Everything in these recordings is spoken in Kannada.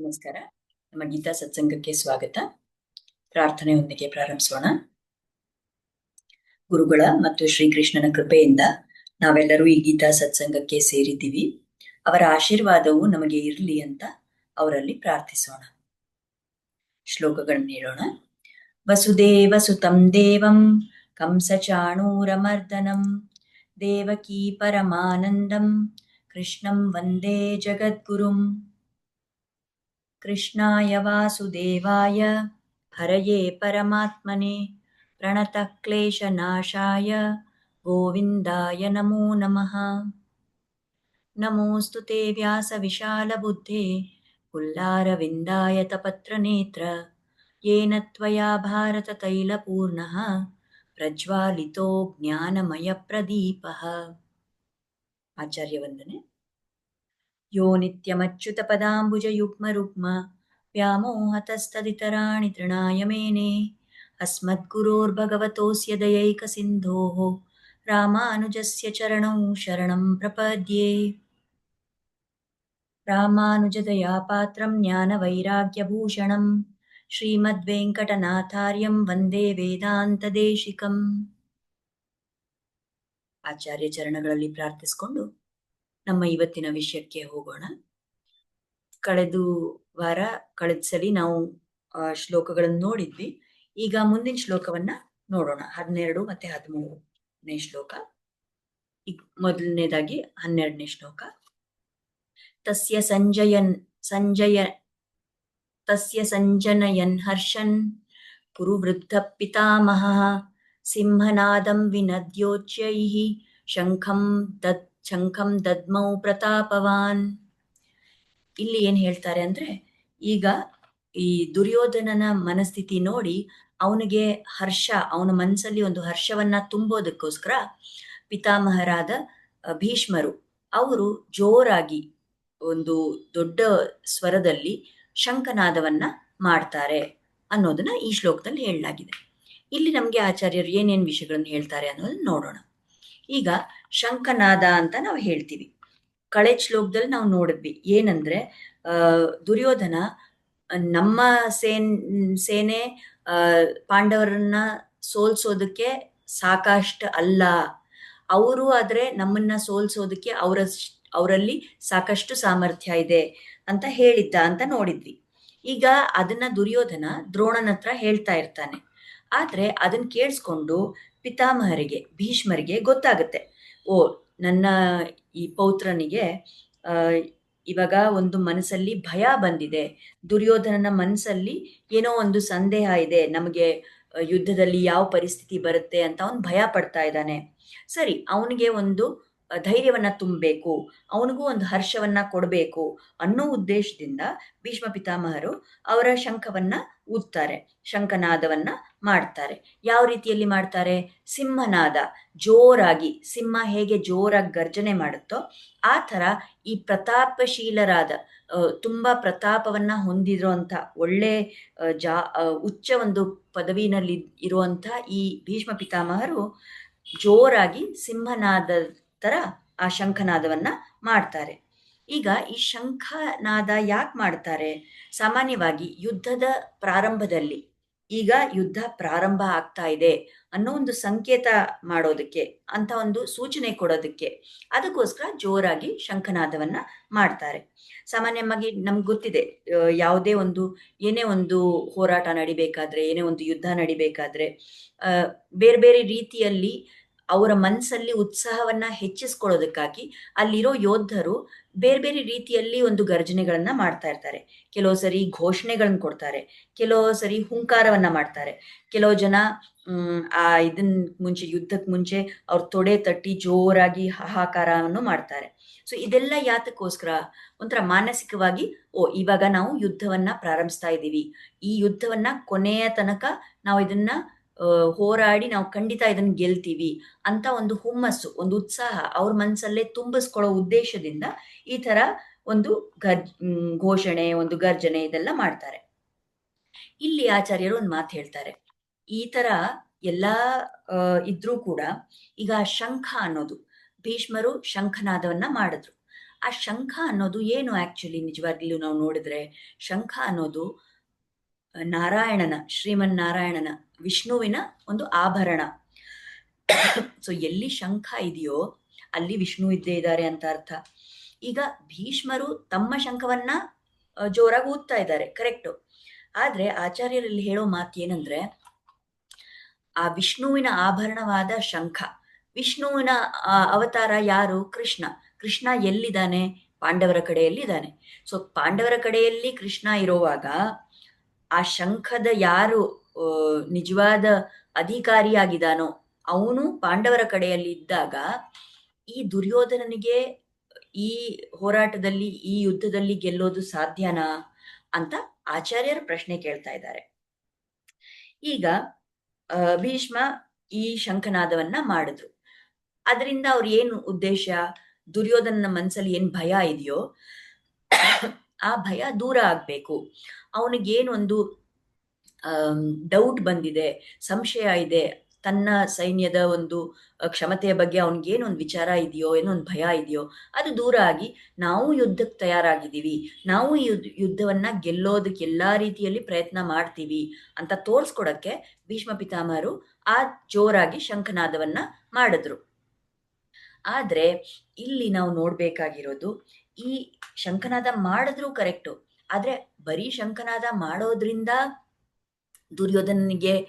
ನಮಸ್ಕಾರ. ನಮ್ಮ ಗೀತಾ ಸತ್ಸಂಗಕ್ಕೆ ಸ್ವಾಗತ. ಪ್ರಾರ್ಥನೆಯೊಂದಿಗೆ ಪ್ರಾರಂಭಿಸೋಣ. ಗುರುಗಳ ಮತ್ತು ಶ್ರೀಕೃಷ್ಣನ ಕೃಪೆಯಿಂದ ನಾವೆಲ್ಲರೂ ಈ ಗೀತಾ ಸತ್ಸಂಗಕ್ಕೆ ಸೇರಿದ್ದೀವಿ. ಅವರ ಆಶೀರ್ವಾದವು ನಮಗೆ ಇರಲಿ ಅಂತ ಅವರಲ್ಲಿ ಪ್ರಾರ್ಥಿಸೋಣ. ಶ್ಲೋಕಗಳನ್ನು ಹೇಳೋಣ ವಸುದೇವ ಸುತಂ ದೇವಂ ಕಂಸಚಾಣೂರಮರ್ದನಂ ದೇವಕೀ ಪರಮಾನಂದಂ ಕೃಷ್ಣಂ ವಂದೇ ಜಗದ್ಗುರುಂ कृष्णाय वासुदेवाय। हरये परमात्मने प्रणतः क्लेशनाशाय गोविन्दाय नमो नमः। नमोऽस्तु ते व्यासविशालबुद्धे। कुल्लारविन्दाय तपत्रनेत्र। येन त्वया भारततैलपूर्णः। प्रज्वालितो ज्ञानमयप्रदीपः। आचार्यवन्दने। यो नित्यमच्युतपदाम्बुजयुग्मरुग्म व्यामोहतस्तदितराणि तृणाय मेने अस्मद्गुरोर्भगवतोऽस्य दयैकसिन्धोः रामानुजस्य चरणौ शरणं प्रपद्ये रामानुजदयापात्रं ज्ञानवैराग्यभूषणं श्रीमद्वेङ्कटनाथार्यं वन्दे ವೇದಾಂತದೇಶಿಕಂ ಆಚಾರ್ಯ ಚರಣಗಳಲ್ಲಿ ಪ್ರಾರ್ಥಿಸಿಕೊಂಡು ನಮ್ಮ ಇವತ್ತಿನ ವಿಷಯಕ್ಕೆ ಹೋಗೋಣ. ಕಳೆದು ವಾರ, ಕಳೆದ ಸಲಿ ನಾವು ಶ್ಲೋಕಗಳನ್ನು ನೋಡಿದ್ವಿ. ಈಗ ಮುಂದಿನ ಶ್ಲೋಕವನ್ನ ನೋಡೋಣ. ಹನ್ನೆರಡು ಮತ್ತೆ ಹದಿಮೂರನೇ ಶ್ಲೋಕ. ಮೊದಲನೇದಾಗಿ ಹನ್ನೆರಡನೇ ಶ್ಲೋಕ. ತಸ್ಯ ಸಂಜಯನ್, ಸಂಜಯ, ತಸ್ಯ ಸಂಜನಯನ್ ಹರ್ಷನ್ ಕುರು ವೃದ್ಧ ಪಿತಾಮಹ ಸಿಂಹನಾದಂ ವಿನದ್ಯೋಚ್ಯೈಃ ಶಂಖಂ ದತ್ ಶಂಖಂ ದದ್ಮೌ ಪ್ರತಾಪವಾನ್. ಇಲ್ಲಿ ಏನ್ ಹೇಳ್ತಾರೆ ಅಂದ್ರೆ, ಈಗ ಈ ದುರ್ಯೋಧನನ ಮನಸ್ಥಿತಿ ನೋಡಿ ಅವನಿಗೆ ಹರ್ಷ, ಅವನ ಮನಸ್ಸಲ್ಲಿ ಒಂದು ಹರ್ಷವನ್ನ ತುಂಬೋದಕ್ಕೋಸ್ಕರ ಪಿತಾಮಹರಾದ ಭೀಷ್ಮರು ಅವರು ಜೋರಾಗಿ ಒಂದು ದೊಡ್ಡ ಸ್ವರದಲ್ಲಿ ಶಂಖನಾದವನ್ನ ಮಾಡ್ತಾರೆ ಅನ್ನೋದನ್ನ ಈ ಶ್ಲೋಕದಲ್ಲಿ ಹೇಳಲಾಗಿದೆ. ಇಲ್ಲಿ ನಮ್ಗೆ ಆಚಾರ್ಯರು ಏನೇನು ವಿಷಯಗಳನ್ನು ಹೇಳ್ತಾರೆ ಅನ್ನೋದನ್ನ ನೋಡೋಣ. ಈಗ ಶಂಖನಾದ ಅಂತ ನಾವು ಹೇಳ್ತೀವಿ. ಕಳೆ ಶ್ಲೋಕದಲ್ಲಿ ನಾವು ನೋಡಿದ್ವಿ. ಏನಂದ್ರೆ ದುರ್ಯೋಧನ ನಮ್ಮ ಸೇನ್, ಸೇನೆ ಪಾಂಡವರನ್ನ ಸೋಲ್ಸೋದಕ್ಕೆ ಸಾಕಷ್ಟು ಅಲ್ಲ. ಅವರು ಆದ್ರೆ ನಮ್ಮನ್ನ ಸೋಲ್ಸೋದಕ್ಕೆ ಅವರ ಅವರಲ್ಲಿ ಸಾಕಷ್ಟು ಸಾಮರ್ಥ್ಯ ಇದೆ ಅಂತ ಹೇಳಿದ್ದ ಅಂತ ನೋಡಿದ್ವಿ. ಈಗ ಅದನ್ನ ದುರ್ಯೋಧನ ದ್ರೋಣನ ಹತ್ರ ಹೇಳ್ತಾ ಇರ್ತಾನೆ. ಆದ್ರೆ ಅದನ್ನ ಕೇಳಿಸ್ಕೊಂಡು ಪಿತಾಮಹರಿಗೆ, ಭೀಷ್ಮರಿಗೆ ಗೊತ್ತಾಗುತ್ತೆ. ಓ, ನನ್ನ ಈ ಪೌತ್ರನಿಗೆ ಇವಾಗ ಒಂದು ಮನಸ್ಸಲ್ಲಿ ಭಯ ಬಂದಿದೆ. ದುರ್ಯೋಧನನ ಮನಸ್ಸಲ್ಲಿ ಏನೋ ಒಂದು ಸಂದೇಹ ಇದೆ. ನಮಗೆ ಯುದ್ಧದಲ್ಲಿ ಯಾವ ಪರಿಸ್ಥಿತಿ ಬರುತ್ತೆ ಅಂತ ಅವನು ಭಯ ಪಡ್ತಾ ಇದ್ದಾನೆ. ಸರಿ, ಅವನಿಗೆ ಒಂದು ಧೈರ್ಯವನ್ನ ತುಂಬಬೇಕು, ಅವನಿಗೂ ಒಂದು ಹರ್ಷವನ್ನ ಕೊಡಬೇಕು ಅನ್ನೋ ಉದ್ದೇಶದಿಂದ ಭೀಷ್ಮ ಪಿತಾಮಹರು ಅವರ ಶಂಖವನ್ನ ಊದ್ತಾರೆ, ಶಂಖನಾದವನ್ನ ಮಾಡ್ತಾರೆ. ಯಾವ ರೀತಿಯಲ್ಲಿ ಮಾಡ್ತಾರೆ? ಸಿಂಹನಾದ, ಜೋರಾಗಿ, ಸಿಂಹ ಹೇಗೆ ಜೋರಾಗಿ ಗರ್ಜನೆ ಮಾಡುತ್ತೋ ಆ ತರ ಈ ಪ್ರತಾಪಶೀಲರಾದ ತುಂಬಾ ಪ್ರತಾಪವನ್ನ ಹೊಂದಿರುವಂಥ ಒಳ್ಳೆ ಜಾ ಉಚ್ಚ ಒಂದು ಪದವಿನಲ್ಲಿ ಇರುವಂತ ಈ ಭೀಷ್ಮ ಪಿತಾಮಹರು ಜೋರಾಗಿ ಸಿಂಹನಾದ ತರ ಆ ಶಂಖನಾದವನ್ನ ಮಾಡ್ತಾರೆ. ಈಗ ಈ ಶಂಖನಾದ ಯಾಕೆ ಮಾಡ್ತಾರೆ? ಸಾಮಾನ್ಯವಾಗಿ ಯುದ್ಧದ ಪ್ರಾರಂಭದಲ್ಲಿ. ಈಗ ಯುದ್ಧ ಪ್ರಾರಂಭ ಆಗ್ತಾ ಇದೆ ಅನ್ನೋ ಒಂದು ಸಂಕೇತ ಮಾಡೋದಕ್ಕೆ, ಅಂತ ಒಂದು ಸೂಚನೆ ಕೊಡೋದಕ್ಕೆ ಅದಕ್ಕೋಸ್ಕರ ಜೋರಾಗಿ ಶಂಖನಾದವನ್ನ ಮಾಡ್ತಾರೆ. ಸಾಮಾನ್ಯವಾಗಿ ನಮ್ಗೆ ಗೊತ್ತಿದೆ ಯಾವುದೇ ಒಂದು, ಏನೇ ಒಂದು ಹೋರಾಟ ನಡಿಬೇಕಾದ್ರೆ, ಏನೇ ಒಂದು ಯುದ್ಧ ನಡಿಬೇಕಾದ್ರೆ ಬೇರೆ ಬೇರೆ ರೀತಿಯಲ್ಲಿ ಅವರ ಮನಸ್ಸಲ್ಲಿ ಉತ್ಸಾಹವನ್ನ ಹೆಚ್ಚಿಸ್ಕೊಳ್ಳೋದಕ್ಕಾಗಿ ಅಲ್ಲಿರೋ ಯೋಧರು ಬೇರೆ ಬೇರೆ ರೀತಿಯಲ್ಲಿ ಒಂದು ಗರ್ಜನೆಗಳನ್ನ ಮಾಡ್ತಾ ಇರ್ತಾರೆ. ಕೆಲವು ಸರಿ ಘೋಷಣೆಗಳನ್ನ ಕೊಡ್ತಾರೆ. ಕೆಲವು ಸರಿ ಹುಂಕಾರವನ್ನ ಮಾಡ್ತಾರೆ. ಕೆಲವು ಜನ ಆ ಇದನ್ ಮುಂಚೆ, ಯುದ್ಧಕ್ ಮುಂಚೆ ಅವ್ರ ತೊಡೆ ತಟ್ಟಿ ಜೋರಾಗಿ ಹಾಹಾಕಾರವನ್ನು ಮಾಡ್ತಾರೆ. ಸೊ ಇದೆಲ್ಲ ಯಾತಕ್ಕೋಸ್ಕರ? ಒಂಥರ ಮಾನಸಿಕವಾಗಿ, ಓ, ಇವಾಗ ನಾವು ಯುದ್ಧವನ್ನ ಪ್ರಾರಂಭಿಸ್ತಾ ಇದ್ದೀವಿ. ಈ ಯುದ್ಧವನ್ನ ಕೊನೆಯ ತನಕ ನಾವು ಇದನ್ನ ಹೋರಾಡಿ ನಾವು ಖಂಡಿತ ಇದನ್ನ ಗೆಲ್ತೀವಿ ಅಂತ ಒಂದು ಹುಮ್ಮಸ್ಸು, ಒಂದು ಉತ್ಸಾಹ ಅವ್ರ ಮನಸ್ಸಲ್ಲೇ ತುಂಬಿಸ್ಕೊಳ್ಳೋ ಉದ್ದೇಶದಿಂದ ಈ ತರ ಒಂದು ಗರ್ ಘೋಷಣೆ, ಒಂದು ಗರ್ಜನೆ ಇದೆಲ್ಲ ಮಾಡ್ತಾರೆ. ಇಲ್ಲಿ ಆಚಾರ್ಯರು ಒಂದು ಮಾತು ಹೇಳ್ತಾರೆ. ಈ ತರ ಎಲ್ಲಾ ಇದ್ರೂ ಕೂಡ ಈಗ ಶಂಖ ಅನ್ನೋದು, ಭೀಷ್ಮರು ಶಂಖನಾದವನ್ನ ಮಾಡಿದ್ರು. ಆ ಶಂಖ ಅನ್ನೋದು ಏನು ಆಕ್ಚುಲಿ ನಿಜವಾಗ್ಲೂ ನಾವು ನೋಡಿದ್ರೆ? ಶಂಖ ಅನ್ನೋದು ನಾರಾಯಣನ ಶ್ರೀಮನ್ ನಾರಾಯಣನ ವಿಷ್ಣುವಿನ ಒಂದು ಆಭರಣ. ಸೊ ಎಲ್ಲಿ ಶಂಖ ಇದೆಯೋ ಅಲ್ಲಿ ವಿಷ್ಣು ಇದ್ದೇ ಇದ್ದಾರೆ ಅಂತ ಅರ್ಥ. ಈಗ ಭೀಷ್ಮರು ತಮ್ಮ ಶಂಖವನ್ನ ಜೋರಾಗಿ ಊದ್ತಾ ಇದ್ದಾರೆ ಕರೆಕ್ಟು ಆದ್ರೆ ಆಚಾರ್ಯರಲ್ಲಿ ಹೇಳೋ ಮಾತು ಏನಂದ್ರೆ ಆ ವಿಷ್ಣುವಿನ ಆಭರಣವಾದ ಶಂಖ, ವಿಷ್ಣುವಿನ ಅವತಾರ ಯಾರು? ಕೃಷ್ಣ. ಕೃಷ್ಣ ಎಲ್ಲಿದ್ದಾನೆ? ಪಾಂಡವರ ಕಡೆಯಲ್ಲಿ ಇದ್ದಾನೆ ಸೊ ಪಾಂಡವರ ಕಡೆಯಲ್ಲಿ ಕೃಷ್ಣ ಇರುವಾಗ ಆ ಶಂಖದ ಯಾರು ನಿಜವಾದ ಅಧಿಕಾರಿಯಾಗಿದ್ದಾನೋ ಅವನು ಪಾಂಡವರ ಕಡೆಯಲ್ಲಿ ಇದ್ದಾಗ ಈ ದುರ್ಯೋಧನನಿಗೆ ಈ ಹೋರಾಟದಲ್ಲಿ, ಈ ಯುದ್ಧದಲ್ಲಿ ಗೆಲ್ಲೋದು ಸಾಧ್ಯನಾ ಅಂತ ಆಚಾರ್ಯರು ಪ್ರಶ್ನೆ ಕೇಳ್ತಾ ಇದ್ದಾರೆ. ಈಗ ಭೀಷ್ಮ ಈ ಶಂಖನಾದವನ್ನ ಮಾಡಿದ್ರು ಅದರಿಂದ ಅವ್ರ ಏನು ಉದ್ದೇಶ? ದುರ್ಯೋಧನನ ಮನಸ್ಸಲ್ಲಿ ಏನ್ ಭಯ ಇದೆಯೋ? ಆ ಭಯ ದೂರ ಆಗ್ಬೇಕು. ಅವನಿಗೇನೊಂದು ಡೌಟ್ ಬಂದಿದೆ, ಸಂಶಯ ಇದೆ, ತನ್ನ ಸೈನ್ಯದ ಒಂದು ಕ್ಷಮತೆಯ ಬಗ್ಗೆ ಅವನಿಗೇನೊಂದು ವಿಚಾರ ಇದೆಯೋ, ಏನೊಂದು ಭಯ ಇದೆಯೋ, ಅದು ದೂರ ಆಗಿ ನಾವು ಯುದ್ಧಕ್ಕೆ ತಯಾರಾಗಿದ್ದೀವಿ. ನಾವು ಯುದ್ಧ, ಯುದ್ಧವನ್ನ ಗೆಲ್ಲೋದಕ್ಕೆ ಎಲ್ಲ ರೀತಿಯಲ್ಲಿ ಪ್ರಯತ್ನ ಮಾಡ್ತೀವಿ ಅಂತ ತೋರಿಸ್ಕೊಡಕ್ಕೆ ಭೀಷ್ಮ ಪಿತಾಮಹರು ಆ ಜೋರಾಗಿ ಶಂಖನಾದವನ್ನ ಮಾಡಿದ್ರು. ಆದ್ರೆ, ಇಲ್ಲಿ ನಾವು ನೋಡ್ಬೇಕಾಗಿರೋದು ಈ ಶಂಖನಾದ ಮಾಡಿದ್ರು ಕರೆಕ್ಟು ಆದ್ರೆ ಬರೀ ಶಂಖನಾದ ಮಾಡೋದ್ರಿಂದ ದುರ್ಯೋಧನನಿಗೆ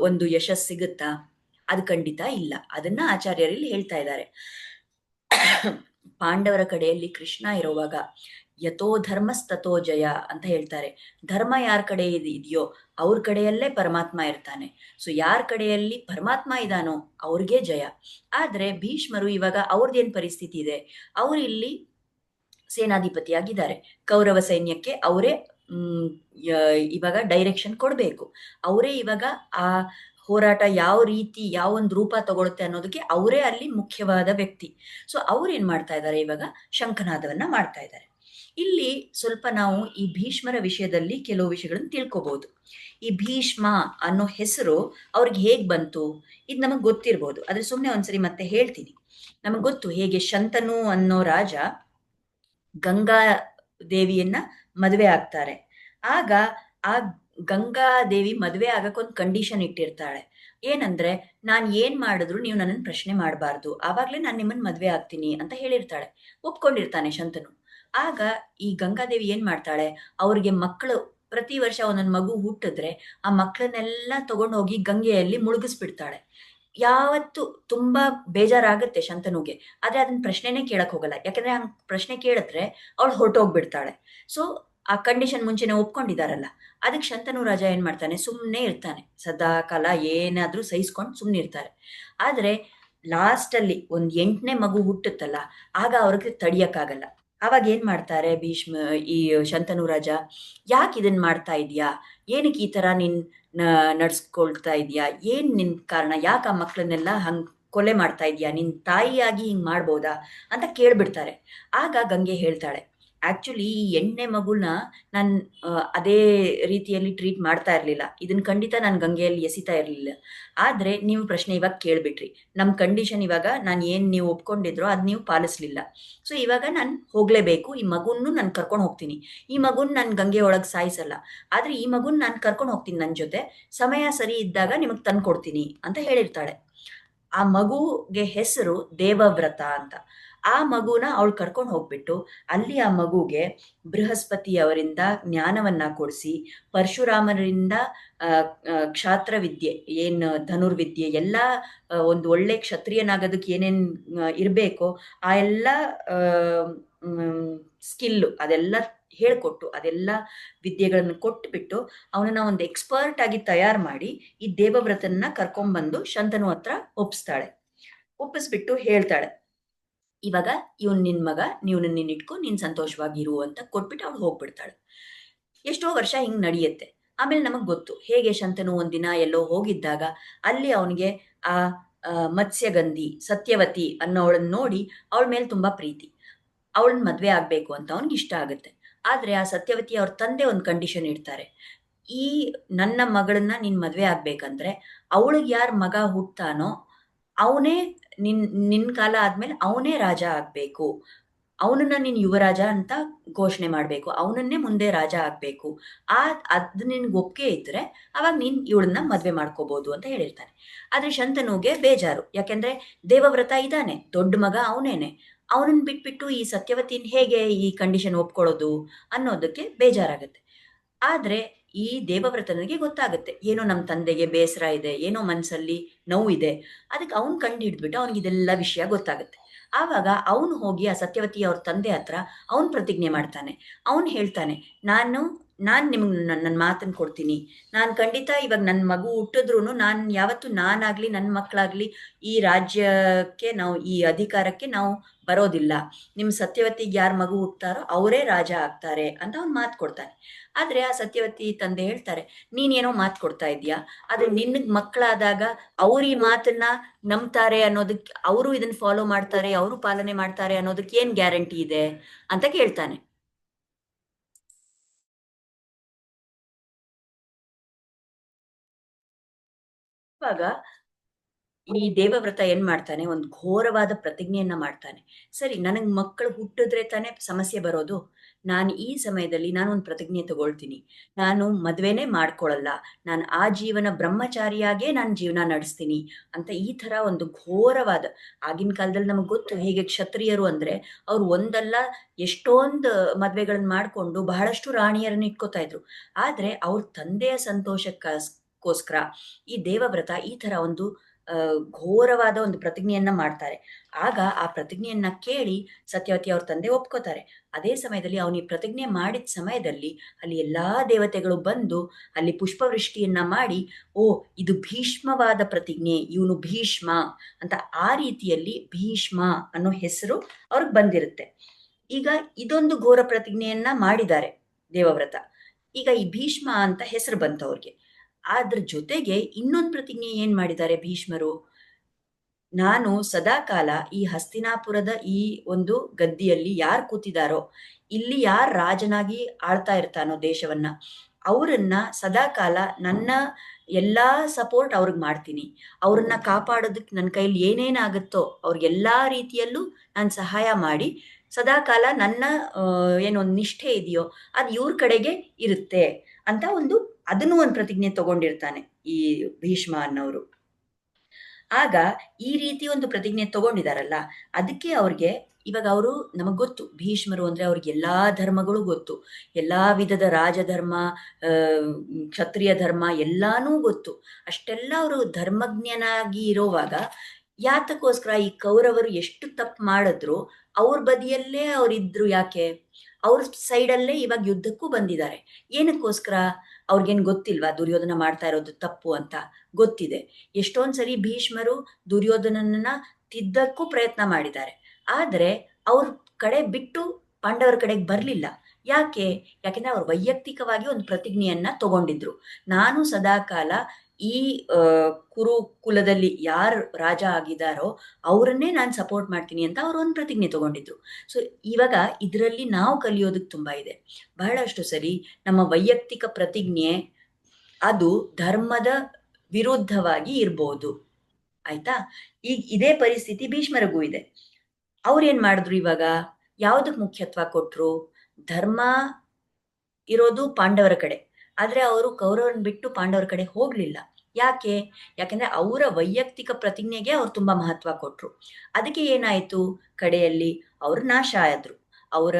ಒಂದು ಯಶಸ್ ಸಿಗುತ್ತಾ? ಅದು ಖಂಡಿತ ಇಲ್ಲ. ಅದನ್ನ ಆಚಾರ್ಯರಲ್ಲಿ ಹೇಳ್ತಾ ಇದ್ದಾರೆ. ಪಾಂಡವರ ಕಡೆಯಲ್ಲಿ ಕೃಷ್ಣ ಇರುವಾಗ ಯಥೋ ಧರ್ಮಸ್ತಥೋ ಜಯ ಅಂತ ಹೇಳ್ತಾರೆ. ಧರ್ಮ ಯಾರ ಕಡೆ ಇದ್- ಇದೆಯೋ? ಅವ್ರ ಕಡೆಯಲ್ಲೇ ಪರಮಾತ್ಮ ಇರ್ತಾನೆ. ಸೊ ಯಾರ ಕಡೆಯಲ್ಲಿ ಪರಮಾತ್ಮ ಇದಾನೋ ಅವ್ರಿಗೆ ಜಯ. ಆದ್ರೆ ಭೀಷ್ಮರು ಇವಾಗ ಅವ್ರದ್ದೇನ್ ಪರಿಸ್ಥಿತಿ ಇದೆ? ಅವ್ರು ಇಲ್ಲಿ ಸೇನಾಧಿಪತಿಯಾಗಿದ್ದಾರೆ ಕೌರವ ಸೈನ್ಯಕ್ಕೆ ಅವರೇ ಇವಾಗ ಡೈರೆಕ್ಷನ್ ಕೊಡಬೇಕು. ಅವರೇ ಇವಾಗ ಆ ಹೋರಾಟ ಯಾವ ರೀತಿ ಯಾವ ಒಂದು ರೂಪ ತಗೊಳುತ್ತೆ ಅನ್ನೋದಕ್ಕೆ ಅವರೇ ಅಲ್ಲಿ ಮುಖ್ಯವಾದ ವ್ಯಕ್ತಿ. ಸೊ ಅವ್ರು ಏನ್ ಮಾಡ್ತಾ ಇದ್ದಾರೆ ಇವಾಗ? ಶಂಖನಾದವನ್ನ ಮಾಡ್ತಾ ಇದ್ದಾರೆ ಇಲ್ಲಿ ಸ್ವಲ್ಪ ನಾವು ಈ ಭೀಷ್ಮರ ವಿಷಯದಲ್ಲಿ ಕೆಲವು ವಿಷಯಗಳನ್ನು ತಿಳ್ಕೊಬಹುದು ಈ ಭೀಷ್ಮ ಅನ್ನೋ ಹೆಸರು ಅವ್ರಿಗೆ ಹೇಗ್ ಬಂತು? ಇದು ನಮಗೆ ಗೊತ್ತಿರ್ಬೋದು. ಆದ್ರೆ ಸುಮ್ಮನೆ ಒಂದ್ಸರಿ ಮತ್ತೆ ಹೇಳ್ತೀನಿ. ನಮಗೆ ಗೊತ್ತು ಹೇಗೆ ಶಂತನು ಅನ್ನೋ ರಾಜ ಗಂಗಾ ದೇವಿಯನ್ನ ಮದುವೆ ಆಗ್ತಾರೆ. ಆಗ ಆ ಗಂಗಾ ದೇವಿ ಮದುವೆ ಆಗಕ್ಕೊಂದು ಕಂಡೀಷನ್ ಇಟ್ಟಿರ್ತಾಳೆ. ಏನಂದ್ರೆ, ನಾನ್ ಏನ್ ಮಾಡಿದ್ರು ನೀವು ನನ್ನನ್ನು ಪ್ರಶ್ನೆ ಮಾಡಬಾರ್ದು. ಆವಾಗ್ಲೇ ನಾನು ನಿಮ್ಮನ್ನ ಮದುವೆ ಆಗ್ತೀನಿ ಅಂತ ಹೇಳಿರ್ತಾಳೆ. ಒಪ್ಕೊಂಡಿರ್ತಾನೆ ಶಂತನು. ಆಗ ಈ ಗಂಗಾದೇವಿ ಏನ್ ಮಾಡ್ತಾಳೆ? ಅವ್ರಿಗೆ ಮಕ್ಕಳು ಪ್ರತಿ ವರ್ಷ ಒಂದೊಂದು ಮಗು ಹುಟ್ಟಿದ್ರೆ ಆ ಮಕ್ಕಳನ್ನೆಲ್ಲ ತಗೊಂಡೋಗಿ ಗಂಗೆಯಲ್ಲಿ ಮುಳುಗಿಸ್ಬಿಡ್ತಾಳೆ. ಯಾವತ್ತು ತುಂಬಾ ಬೇಜಾರಾಗುತ್ತೆ ಶಂತನುಗೆ. ಆದ್ರೆ ಅದನ್ನ ಪ್ರಶ್ನೆನೇ ಕೇಳಕ್ ಹೋಗಲ್ಲ. ಯಾಕಂದ್ರೆ ಹಂಗ್ ಪ್ರಶ್ನೆ ಕೇಳಿದ್ರೆ ಅವಳು ಹೊರಟೋಗ್ಬಿಡ್ತಾಳೆ. ಸೊ ಆ ಕಂಡೀಷನ್ ಮುಂಚೆನೆ ಒಪ್ಕೊಂಡಿದಾರಲ್ಲ. ಅದಕ್ಕೆ ಶಂತನು ರಾಜ ಏನ್ ಮಾಡ್ತಾನೆ? ಸುಮ್ಮನೆ ಇರ್ತಾನೆ. ಸದಾ ಕಾಲ ಏನಾದ್ರೂ ಸಹಿಸ್ಕೊಂಡು ಸುಮ್ಮನೆ ಇರ್ತಾರೆ. ಆದ್ರೆ ಲಾಸ್ಟ್ ಅಲ್ಲಿ ಒಂದ್ ಎಂಟನೇ ಮಗು ಹುಟ್ಟುತ್ತಲ್ಲ, ಆಗ ಅವ್ರಿಗೆ ತಡಿಯಕ್ಕಾಗಲ್ಲ. ಅವಾಗ ಏನ್ ಮಾಡ್ತಾರೆ ಭೀಷ್ಮ, ಈ ಶಂತನು ರಾಜ? ಯಾಕೆ ಇದನ್ನ ಮಾಡ್ತಾ ಇದೀಯಾ? ಏನಕ್ಕೆ ಈ ತರ ನೀನ್ ನ- ನಡ್ಸ್ಕೊಳ್ತಾ ಇದೀಯಾ? ಏನ್ ನಿನ್ ಕಾರಣ? ಯಾಕೆ ಆ ಮಕ್ಕಳನ್ನೆಲ್ಲ ಹಂಗೆ ಕೊಲೆ ಮಾಡ್ತಾ ಇದೀಯಾ? ನಿನ್ ತಾಯಿಯಾಗಿ ಹಿಂಗೆ ಮಾಡ್ಬೋದಾ? ಅಂತ ಕೇಳಿಬಿಡ್ತಾರೆ. ಆಗ ಗಂಗೆ ಹೇಳ್ತಾಳೆ ಆಕ್ಚುಲಿ ಈ ಎಣ್ಣೆ ಮಗುನ ನಾನ್ ಅದೇ ರೀತಿಯಲ್ಲಿ ಟ್ರೀಟ್ ಮಾಡ್ತಾ ಇರ್ಲಿಲ್ಲ. ಇದನ್ನ ಖಂಡಿತ ನಾನು ಗಂಗೆಯಲ್ಲಿ ಎಸಿತಾ ಇರ್ಲಿಲ್ಲ. ಆದ್ರೆ ನೀವು ಪ್ರಶ್ನೆ ಇವಾಗ ಕೇಳ್ಬಿಟ್ರಿ. ನಮ್ ಕಂಡೀಷನ್ ಇವಾಗ ನಾನು ಏನ್ ನೀವು ಒಪ್ಕೊಂಡಿದ್ರೋ ಅದ್ ನೀವು ಪಾಲಿಸ್ಲಿಲ್ಲ. ಸೊ ಇವಾಗ ನಾನು ಹೋಗ್ಲೇಬೇಕು. ಈ ಮಗುನ್ನು ನಾನು ಕರ್ಕೊಂಡು ಹೋಗ್ತೀನಿ. ಈ ಮಗುನ್ ನಾನು ಗಂಗೆ ಒಳಗೆ ಸಾಯಿಸಲ್ಲ. ಆದ್ರೆ ಈ ಮಗುನ ನಾನು ಕರ್ಕೊಂಡು ಹೋಗ್ತೀನಿ ನನ್ನ ಜೊತೆ. ಸಮಯ ಸರಿ ಇದ್ದಾಗ ನಿಮಗೆ ತಂದು ಕೊಡ್ತೀನಿ ಅಂತ ಹೇಳಿರ್ತಾಳೆ. ಆ ಮಗುಗೆ ಹೆಸರು ದೇವವ್ರತ ಅಂತ. ಆ ಮಗುನ ಅವಳು ಕರ್ಕೊಂಡು ಹೋಗ್ಬಿಟ್ಟು ಅಲ್ಲಿ ಆ ಮಗುಗೆ ಬೃಹಸ್ಪತಿಯವರಿಂದ ಜ್ಞಾನವನ್ನ ಕೊಡಿಸಿ, ಪರಶುರಾಮರಿಂದ ಕ್ಷಾತ್ರ ವಿದ್ಯೆ ಏನ್ ಧನುರ್ವಿದ್ಯೆ, ಎಲ್ಲ ಒಂದು ಒಳ್ಳೆ ಕ್ಷತ್ರಿಯನಾಗೋದಕ್ಕೆ ಏನೇನು ಇರ್ಬೇಕೋ, ಆ ಎಲ್ಲ ಸ್ಕಿಲ್ಲು ಅದೆಲ್ಲ ಹೇಳ್ಕೊಟ್ಟು ಅದೆಲ್ಲ ವಿದ್ಯೆಗಳನ್ನು ಕೊಟ್ಟುಬಿಟ್ಟು ಅವನನ್ನ ಒಂದು ಎಕ್ಸ್ಪರ್ಟ್ ಆಗಿ ತಯಾರು ಮಾಡಿ ಈ ದೇವವ್ರತನ್ನ ಕರ್ಕೊಂಡ್ಬಂದು ಶಂತನು ಹತ್ರ ಒಪ್ಪಿಸ್ತಾಳೆ ಒಪ್ಪಿಸ್ಬಿಟ್ಟು ಹೇಳ್ತಾಳೆ, ಇವಾಗ ಇವನ್ ನಿನ್ ಮಗ, ನೀವು ನಿನ್ನ ಇಟ್ಕೊ, ನೀನ್ ಸಂತೋಷವಾಗಿರು ಅಂತ ಕೊಟ್ಬಿಟ್ಟು ಅವಳು ಹೋಗ್ಬಿಡ್ತಾಳೆ. ಎಷ್ಟೋ ವರ್ಷ ಹಿಂಗ್ ನಡೆಯುತ್ತೆ. ಆಮೇಲೆ ನಮಗ್ ಗೊತ್ತು, ಹೇಗೆ ಶಂತನು ಒಂದಿನ ಎಲ್ಲೋ ಹೋಗಿದ್ದಾಗ ಅಲ್ಲಿ ಅವನಿಗೆ ಆ ಮತ್ಸ್ಯಗಂಧಿ, ಸತ್ಯವತಿ ಅನ್ನೋಳನ್ನ ನೋಡಿ ಅವಳ ಮೇಲೆ ತುಂಬಾ ಪ್ರೀತಿ. ಅವಳನ್ನ ಮದ್ವೆ ಆಗ್ಬೇಕು ಅಂತ ಅವನಿಗೆ ಇಷ್ಟ ಆಗುತ್ತೆ. ಆದ್ರೆ ಆ ಸತ್ಯವತಿ ಅವ್ರ ತಂದೆ ಒಂದು ಕಂಡೀಷನ್ ಇಡ್ತಾರೆ. ಈ ನನ್ನ ಮಗಳನ್ನ ನೀನು ಮದುವೆ ಆಗ್ಬೇಕಂದ್ರೆ ಅವಳಿಗೆ ಯಾರು ಮಗ ಹುಟ್ತಾನೋ ಅವನೇ ನಿನ್ ನಿನ್ನ ಕಾಲ ಆದ್ಮೇಲೆ ಅವನೇ ರಾಜ ಆಗಬೇಕು. ಅವನನ್ನ ನೀನು ಯುವರಾಜ ಅಂತ ಘೋಷಣೆ ಮಾಡಬೇಕು. ಅವನನ್ನೇ ಮುಂದೆ ರಾಜ ಆಗಬೇಕು. ಆ, ಅದು ನಿನ್ಗೆ ಒಪ್ಪಿಗೆ ಇದ್ರೆ ಅವಾಗ ನೀನು ಇವಳನ್ನ ಮದುವೆ ಮಾಡ್ಕೋಬಹುದು ಅಂತ ಹೇಳಿರ್ತಾನೆ. ಆದರೆ ಶಂತನುಗೆ ಬೇಜಾರು. ಯಾಕೆಂದ್ರೆ ದೇವವ್ರತ ಇದ್ದಾನೆ, ದೊಡ್ಡ ಮಗ ಅವನೇನೆ. ಅವನನ್ನ ಬಿಟ್ಬಿಟ್ಟು ಈ ಸತ್ಯವತಿನ ಹೇಗೆ ಈ ಕಂಡೀಷನ್ ಒಪ್ಕೊಳ್ಳೋದು ಅನ್ನೋದಕ್ಕೆ ಬೇಜಾರಾಗುತ್ತೆ. ಆದರೆ ಈ ದೇವವ್ರತನಿಗೆ ಗೊತ್ತಾಗುತ್ತೆ. ಏನೋ ನಮ್ಮ ತಂದೆಗೆ ಬೇಸರ ಇದೆ, ಏನೋ ಮನಸ್ಸಲ್ಲಿ ಇದೆ. ಅದಕ್ಕೆ ಅವ್ನು ಕಂಡು ಹಿಡಿದ್ಬಿಟ್ಟು ಅವ್ನಿಗೆ ಇದೆಲ್ಲ ವಿಷಯ ಗೊತ್ತಾಗುತ್ತೆ. ಆವಾಗ ಅವನು ಹೋಗಿ ಆ ಸತ್ಯವತಿ ಅವ್ರ ತಂದೆ ಹತ್ರ ಅವನು ಪ್ರತಿಜ್ಞೆ ಮಾಡ್ತಾನೆ. ಅವನು ಹೇಳ್ತಾನೆ, ನಾನು ನಾನು ನಿಮ್ಗೆ ನನ್ನ ಮಾತನ್ನು ಕೊಡ್ತೀನಿ. ನಾನು ಖಂಡಿತ ಇವಾಗ ನನ್ನ ಮಗು ಹುಟ್ಟಿದ್ರು ನಾನು ಯಾವತ್ತೂ ನಾನಾಗಲಿ ನನ್ನ ಮಕ್ಕಳಾಗಲಿ ಈ ರಾಜ್ಯಕ್ಕೆ ನಾವು, ಈ ಅಧಿಕಾರಕ್ಕೆ ನಾವು ಬರೋದಿಲ್ಲ. ನಿಮ್ಮ ಸತ್ಯವತಿಗೆ ಯಾರು ಮಗು ಹುಟ್ತಾರೋ ಅವರೇ ರಾಜ ಆಗ್ತಾರೆ ಅಂತ ಅವ್ನು ಮಾತು ಕೊಡ್ತಾನೆ. ಆದರೆ ಆ ಸತ್ಯವತಿ ತಂದೆ ಹೇಳ್ತಾರೆ, ನೀನೇನೋ ಮಾತು ಕೊಡ್ತಾ ಇದೀಯಾ ಆದರೆ ನಿನ್ನಗೆ ಮಕ್ಕಳಾದಾಗ ಅವ್ರ ಈ ಮಾತನ್ನ ನಂಬ್ತಾರೆ ಅನ್ನೋದಕ್ಕೆ, ಅವರು ಇದನ್ನ ಫಾಲೋ ಮಾಡ್ತಾರೆ, ಅವರು ಪಾಲನೆ ಮಾಡ್ತಾರೆ ಅನ್ನೋದಕ್ಕೆ ಏನು ಗ್ಯಾರಂಟಿ ಇದೆ ಅಂತ ಕೇಳ್ತಾನೆ. ಇವಾಗ ಈ ದೇವವ್ರತ ಏನ್ ಮಾಡ್ತಾನೆ? ಒಂದು ಘೋರವಾದ ಪ್ರತಿಜ್ಞೆಯನ್ನ ಮಾಡ್ತಾನೆ. ಸರಿ, ನನಗ್ ಮಕ್ಕಳು ಹುಟ್ಟಿದ್ರೆ ತಾನೇ ಸಮಸ್ಯೆ ಬರೋದು? ನಾನು ಈ ಸಮಯದಲ್ಲಿ ನಾನು ಒಂದು ಪ್ರತಿಜ್ಞೆ ತಗೊಳ್ತೀನಿ. ನಾನು ಮದ್ವೆನೇ ಮಾಡ್ಕೊಳ್ಳಲ್ಲ ನಾನು ಆ ಜೀವನ ಬ್ರಹ್ಮಚಾರಿಯಾಗೇ ನಾನು ಜೀವನ ನಡೆಸ್ತೀನಿ ಅಂತ ಈ ತರ ಒಂದು ಘೋರವಾದ, ಆಗಿನ ಕಾಲದಲ್ಲಿ ನಮಗೆ ಗೊತ್ತು ಹೇಗೆ ಕ್ಷತ್ರಿಯರು ಅಂದ್ರೆ ಅವ್ರು ಒಂದಲ್ಲ ಎಷ್ಟೊಂದು ಮದ್ವೆಗಳನ್ನ ಮಾಡ್ಕೊಂಡು ಬಹಳಷ್ಟು ರಾಣಿಯರನ್ನ ಇಟ್ಕೋತಾ ಇದ್ರು. ಆದ್ರೆ ಅವ್ರ ತಂದೆಯ ಸಂತೋಷಕ್ಕೋಸ್ಕರ ಈ ದೇವವ್ರತ ಈ ತರ ಒಂದು ಘೋರವಾದ ಒಂದು ಪ್ರತಿಜ್ಞೆಯನ್ನ ಮಾಡ್ತಾರೆ. ಆಗ ಆ ಪ್ರತಿಜ್ಞೆಯನ್ನ ಕೇಳಿ ಸತ್ಯವತಿ ಅವ್ರ ತಂದೆ ಒಪ್ಕೋತಾರೆ. ಅದೇ ಸಮಯದಲ್ಲಿ ಅವನು ಈ ಪ್ರತಿಜ್ಞೆ ಮಾಡಿದ ಸಮಯದಲ್ಲಿ ಅಲ್ಲಿ ಎಲ್ಲಾ ದೇವತೆಗಳು ಬಂದು ಅಲ್ಲಿ ಪುಷ್ಪವೃಷ್ಟಿಯನ್ನ ಮಾಡಿ, ಓ, ಇದು ಭೀಷ್ಮವಾದ ಪ್ರತಿಜ್ಞೆ, ಇವನು ಭೀಷ್ಮ ಅಂತ ಆ ರೀತಿಯಲ್ಲಿ ಭೀಷ್ಮ ಅನ್ನೋ ಹೆಸರು ಅವ್ರಿಗೆ ಬಂದಿರುತ್ತೆ. ಈಗ ಇದೊಂದು ಘೋರ ಪ್ರತಿಜ್ಞೆಯನ್ನ ಮಾಡಿದ್ದಾರೆ ದೇವವ್ರತ. ಈಗ ಈ ಭೀಷ್ಮ ಅಂತ ಹೆಸರು ಬಂತು ಅವ್ರಿಗೆ. ಅದ್ರ ಜೊತೆಗೆ ಇನ್ನೊಂದು ಪ್ರತಿಜ್ಞೆ ಏನ್ ಮಾಡಿದ್ದಾರೆ ಭೀಷ್ಮರು? ನಾನು ಸದಾಕಾಲ ಈ ಹಸ್ತಿನಾಪುರದ ಈ ಒಂದು ಗದ್ದಿಯಲ್ಲಿ ಯಾರು ಕೂತಿದಾರೋ, ಇಲ್ಲಿ ಯಾರು ರಾಜನಾಗಿ ಆಳ್ತಾ ಇರ್ತಾನೋ ದೇಶವನ್ನ, ಅವರನ್ನ ಸದಾಕಾಲ ನನ್ನ ಎಲ್ಲಾ ಸಪೋರ್ಟ್ ಅವ್ರಿಗೆ ಮಾಡ್ತೀನಿ. ಅವ್ರನ್ನ ಕಾಪಾಡೋದಕ್ಕೆ ನನ್ನ ಕೈಲಿ ಏನೇನಾಗುತ್ತೋ ಅವ್ರಿಗೆಲ್ಲಾ ರೀತಿಯಲ್ಲೂ ನಾನು ಸಹಾಯ ಮಾಡಿ, ಸದಾಕಾಲ ನನ್ನ ಏನೊಂದು ನಿಷ್ಠೆ ಇದೆಯೋ ಅದು ಇವ್ರ ಕಡೆಗೆ ಇರುತ್ತೆ ಅಂತ ಒಂದು ಅದನ್ನು ಒಂದು ಪ್ರತಿಜ್ಞೆ ತಗೊಂಡಿರ್ತಾನೆ ಈ ಭೀಷ್ಮ ಅನ್ನೋರು. ಆಗ ಈ ರೀತಿ ಒಂದು ಪ್ರತಿಜ್ಞೆ ತಗೊಂಡಿದಾರಲ್ಲ, ಅದಕ್ಕೆ ಅವ್ರಿಗೆ ಇವಾಗ ಅವರು ನಮಗ್ ಗೊತ್ತು, ಭೀಷ್ಮರು ಅಂದ್ರೆ ಅವ್ರಿಗೆ ಎಲ್ಲಾ ಧರ್ಮಗಳು ಗೊತ್ತು, ಎಲ್ಲಾ ವಿಧದ ರಾಜಧರ್ಮ ಕ್ಷತ್ರಿಯ ಧರ್ಮ ಎಲ್ಲಾನೂ ಗೊತ್ತು. ಅಷ್ಟೆಲ್ಲ ಅವರು ಧರ್ಮಜ್ಞನಾಗಿ ಇರೋವಾಗ ಯಾತಕ್ಕೋಸ್ಕರ ಈ ಕೌರವರು ಎಷ್ಟು ತಪ್ಪು ಮಾಡಿದ್ರು, ಅವ್ರ ಬದಿಯಲ್ಲೇ ಅವ್ರಿದ್ರು ಯಾಕೆ? ಅವ್ರ ಸೈಡಲ್ಲೇ ಇವಾಗ ಯುದ್ಧಕ್ಕೂ ಬಂದಿದ್ದಾರೆ. ಏನಕ್ಕೋಸ್ಕರ? ಅವ್ರಿಗೇನು ಗೊತ್ತಿಲ್ವಾ ದುರ್ಯೋಧನ ಮಾಡ್ತಾ ಇರೋದು ತಪ್ಪು ಅಂತ? ಗೊತ್ತಿದೆ. ಎಷ್ಟೊಂದ್ ಸರಿ ಭೀಷ್ಮರು ದುರ್ಯೋಧನನ್ನ ತಿದ್ದಕ್ಕೂ ಪ್ರಯತ್ನ ಮಾಡಿದ್ದಾರೆ. ಆದರೆ ಅವ್ರ ಕಡೆ ಬಿಟ್ಟು ಪಾಂಡವರ ಕಡೆಗೆ ಬರಲಿಲ್ಲ. ಯಾಕೆ? ಯಾಕೆಂದ್ರೆ ಅವ್ರು ವೈಯಕ್ತಿಕವಾಗಿ ಒಂದು ಪ್ರತಿಜ್ಞೆಯನ್ನ ತಗೊಂಡಿದ್ರು. ನಾನು ಸದಾಕಾಲ ಈ ಕುರು ಕುಲದಲ್ಲಿ ಯಾರು ರಾಜ ಆಗಿದಾರೋ ಅವರನ್ನೇ ನಾನು ಸಪೋರ್ಟ್ ಮಾಡ್ತೀನಿ ಅಂತ ಅವ್ರು ಒಂದು ಪ್ರತಿಜ್ಞೆ ತಗೊಂಡಿದ್ರು. ಸೊ ಇವಾಗ ಇದರಲ್ಲಿ ನಾವು ಕಲಿಯೋದಕ್ಕೆ ತುಂಬಾ ಇದೆ. ಬಹಳಷ್ಟು ಸರಿ ನಮ್ಮ ವೈಯಕ್ತಿಕ ಪ್ರತಿಜ್ಞೆ ಅದು ಧರ್ಮದ ವಿರುದ್ಧವಾಗಿ ಇರ್ಬೋದು. ಆಯ್ತಾ? ಈಗ ಇದೇ ಪರಿಸ್ಥಿತಿ ಭೀಷ್ಮರಿಗೂ ಇದೆ. ಅವ್ರೇನ್ ಮಾಡಿದ್ರು ಇವಾಗ? ಯಾವ್ದಕ್ ಮುಖ್ಯತ್ವ ಕೊಟ್ರು? ಧರ್ಮ ಇರೋದು ಪಾಂಡವರ ಕಡೆ. ಆದ್ರೆ ಅವರು ಕೌರವರನ್ನ ಬಿಟ್ಟು ಪಾಂಡವರ ಕಡೆ ಹೋಗ್ಲಿಲ್ಲ. ಯಾಕೆ? ಯಾಕಂದ್ರೆ ಅವರ ವೈಯಕ್ತಿಕ ಪ್ರತಿಜ್ಞೆಗೆ ಅವ್ರು ತುಂಬಾ ಮಹತ್ವ ಕೊಟ್ರು. ಅದಕ್ಕೆ ಏನಾಯ್ತು? ಕಡೆಯಲ್ಲಿ ಅವ್ರು ನಾಶ ಆದ್ರು. ಅವರ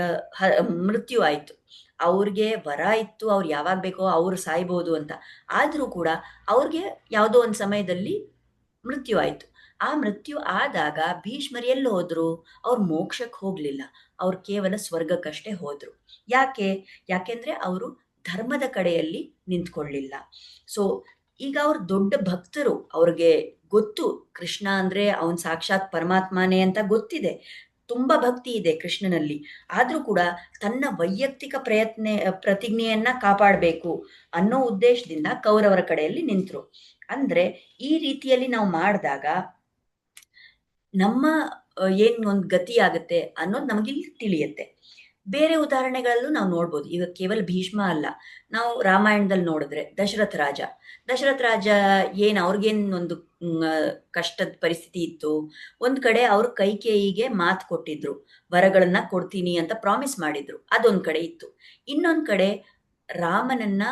ಮೃತ್ಯು ಆಯ್ತು. ಅವ್ರಿಗೆ ವರ ಇತ್ತು, ಅವ್ರು ಯಾವಾಗ ಬೇಕೋ ಅವ್ರು ಸಾಯ್ಬೋದು ಅಂತ. ಆದ್ರೂ ಕೂಡ ಅವ್ರಿಗೆ ಯಾವುದೋ ಒಂದು ಸಮಯದಲ್ಲಿ ಮೃತ್ಯು ಆಯ್ತು. ಆ ಮೃತ್ಯು ಆದಾಗ ಭೀಷ್ಮರ್ ಎಲ್ಲಿ ಹೋದ್ರು? ಅವ್ರು ಮೋಕ್ಷಕ್ಕೆ ಹೋಗ್ಲಿಲ್ಲ. ಅವ್ರು ಕೇವಲ ಸ್ವರ್ಗಕ್ಕಷ್ಟೇ ಹೋದ್ರು. ಯಾಕೆ? ಯಾಕೆಂದ್ರೆ ಅವರು ಧರ್ಮದ ಕಡೆಯಲ್ಲಿ ನಿಂತ್ಕೊಳ್ಳಿಲ್ಲ. ಸೊ ಈಗ ಅವ್ರು ದೊಡ್ಡ ಭಕ್ತರು, ಅವ್ರಿಗೆ ಗೊತ್ತು ಕೃಷ್ಣ ಅಂದ್ರೆ ಅವನ್ ಸಾಕ್ಷಾತ್ ಪರಮಾತ್ಮನೇ ಅಂತ ಗೊತ್ತಿದೆ. ತುಂಬಾ ಭಕ್ತಿ ಇದೆ ಕೃಷ್ಣನಲ್ಲಿ. ಆದ್ರೂ ಕೂಡ ತನ್ನ ವೈಯಕ್ತಿಕ ಪ್ರಯತ್ನ, ಪ್ರತಿಜ್ಞೆಯನ್ನ ಕಾಪಾಡಬೇಕು ಅನ್ನೋ ಉದ್ದೇಶದಿಂದ ಕೌರವರ ಕಡೆಯಲ್ಲಿ ನಿಂತರು. ಅಂದ್ರೆ ಈ ರೀತಿಯಲ್ಲಿ ನಾವು ಮಾಡಿದಾಗ ನಮ್ಮ, ಏನ್ ಒಂದು ಗತಿ ಆಗುತ್ತೆ ಅನ್ನೋದು ನಮಗಿಲ್ಲಿ ತಿಳಿಯುತ್ತೆ. ಬೇರೆ ಉದಾಹರಣೆಗಳಲ್ಲೂ ನಾವು ನೋಡ್ಬೋದು. ಈಗ ಕೇವಲ ಭೀಷ್ಮ ಅಲ್ಲ. ನಾವು ರಾಮಾಯಣದಲ್ಲಿ ನೋಡಿದ್ರೆ ದಶರಥ ರಾಜ. ದಶರಥ ರಾಜ ಏನ್ ಅವ್ರಿಗೇನ್ ಒಂದು ಕಷ್ಟದ ಪರಿಸ್ಥಿತಿ ಇತ್ತು? ಒಂದ್ ಕಡೆ ಅವ್ರ ಕೈಕೇಯಿಗೆ ಮಾತು ಕೊಟ್ಟಿದ್ರು. ವರಗಳನ್ನ ಕೊಡ್ತೀನಿ ಅಂತ ಪ್ರಾಮಿಸ್ ಮಾಡಿದ್ರು. ಅದೊಂದ್ ಕಡೆ ಇತ್ತು. ಇನ್ನೊಂದ್ ಕಡೆ ರಾಮನನ್ನ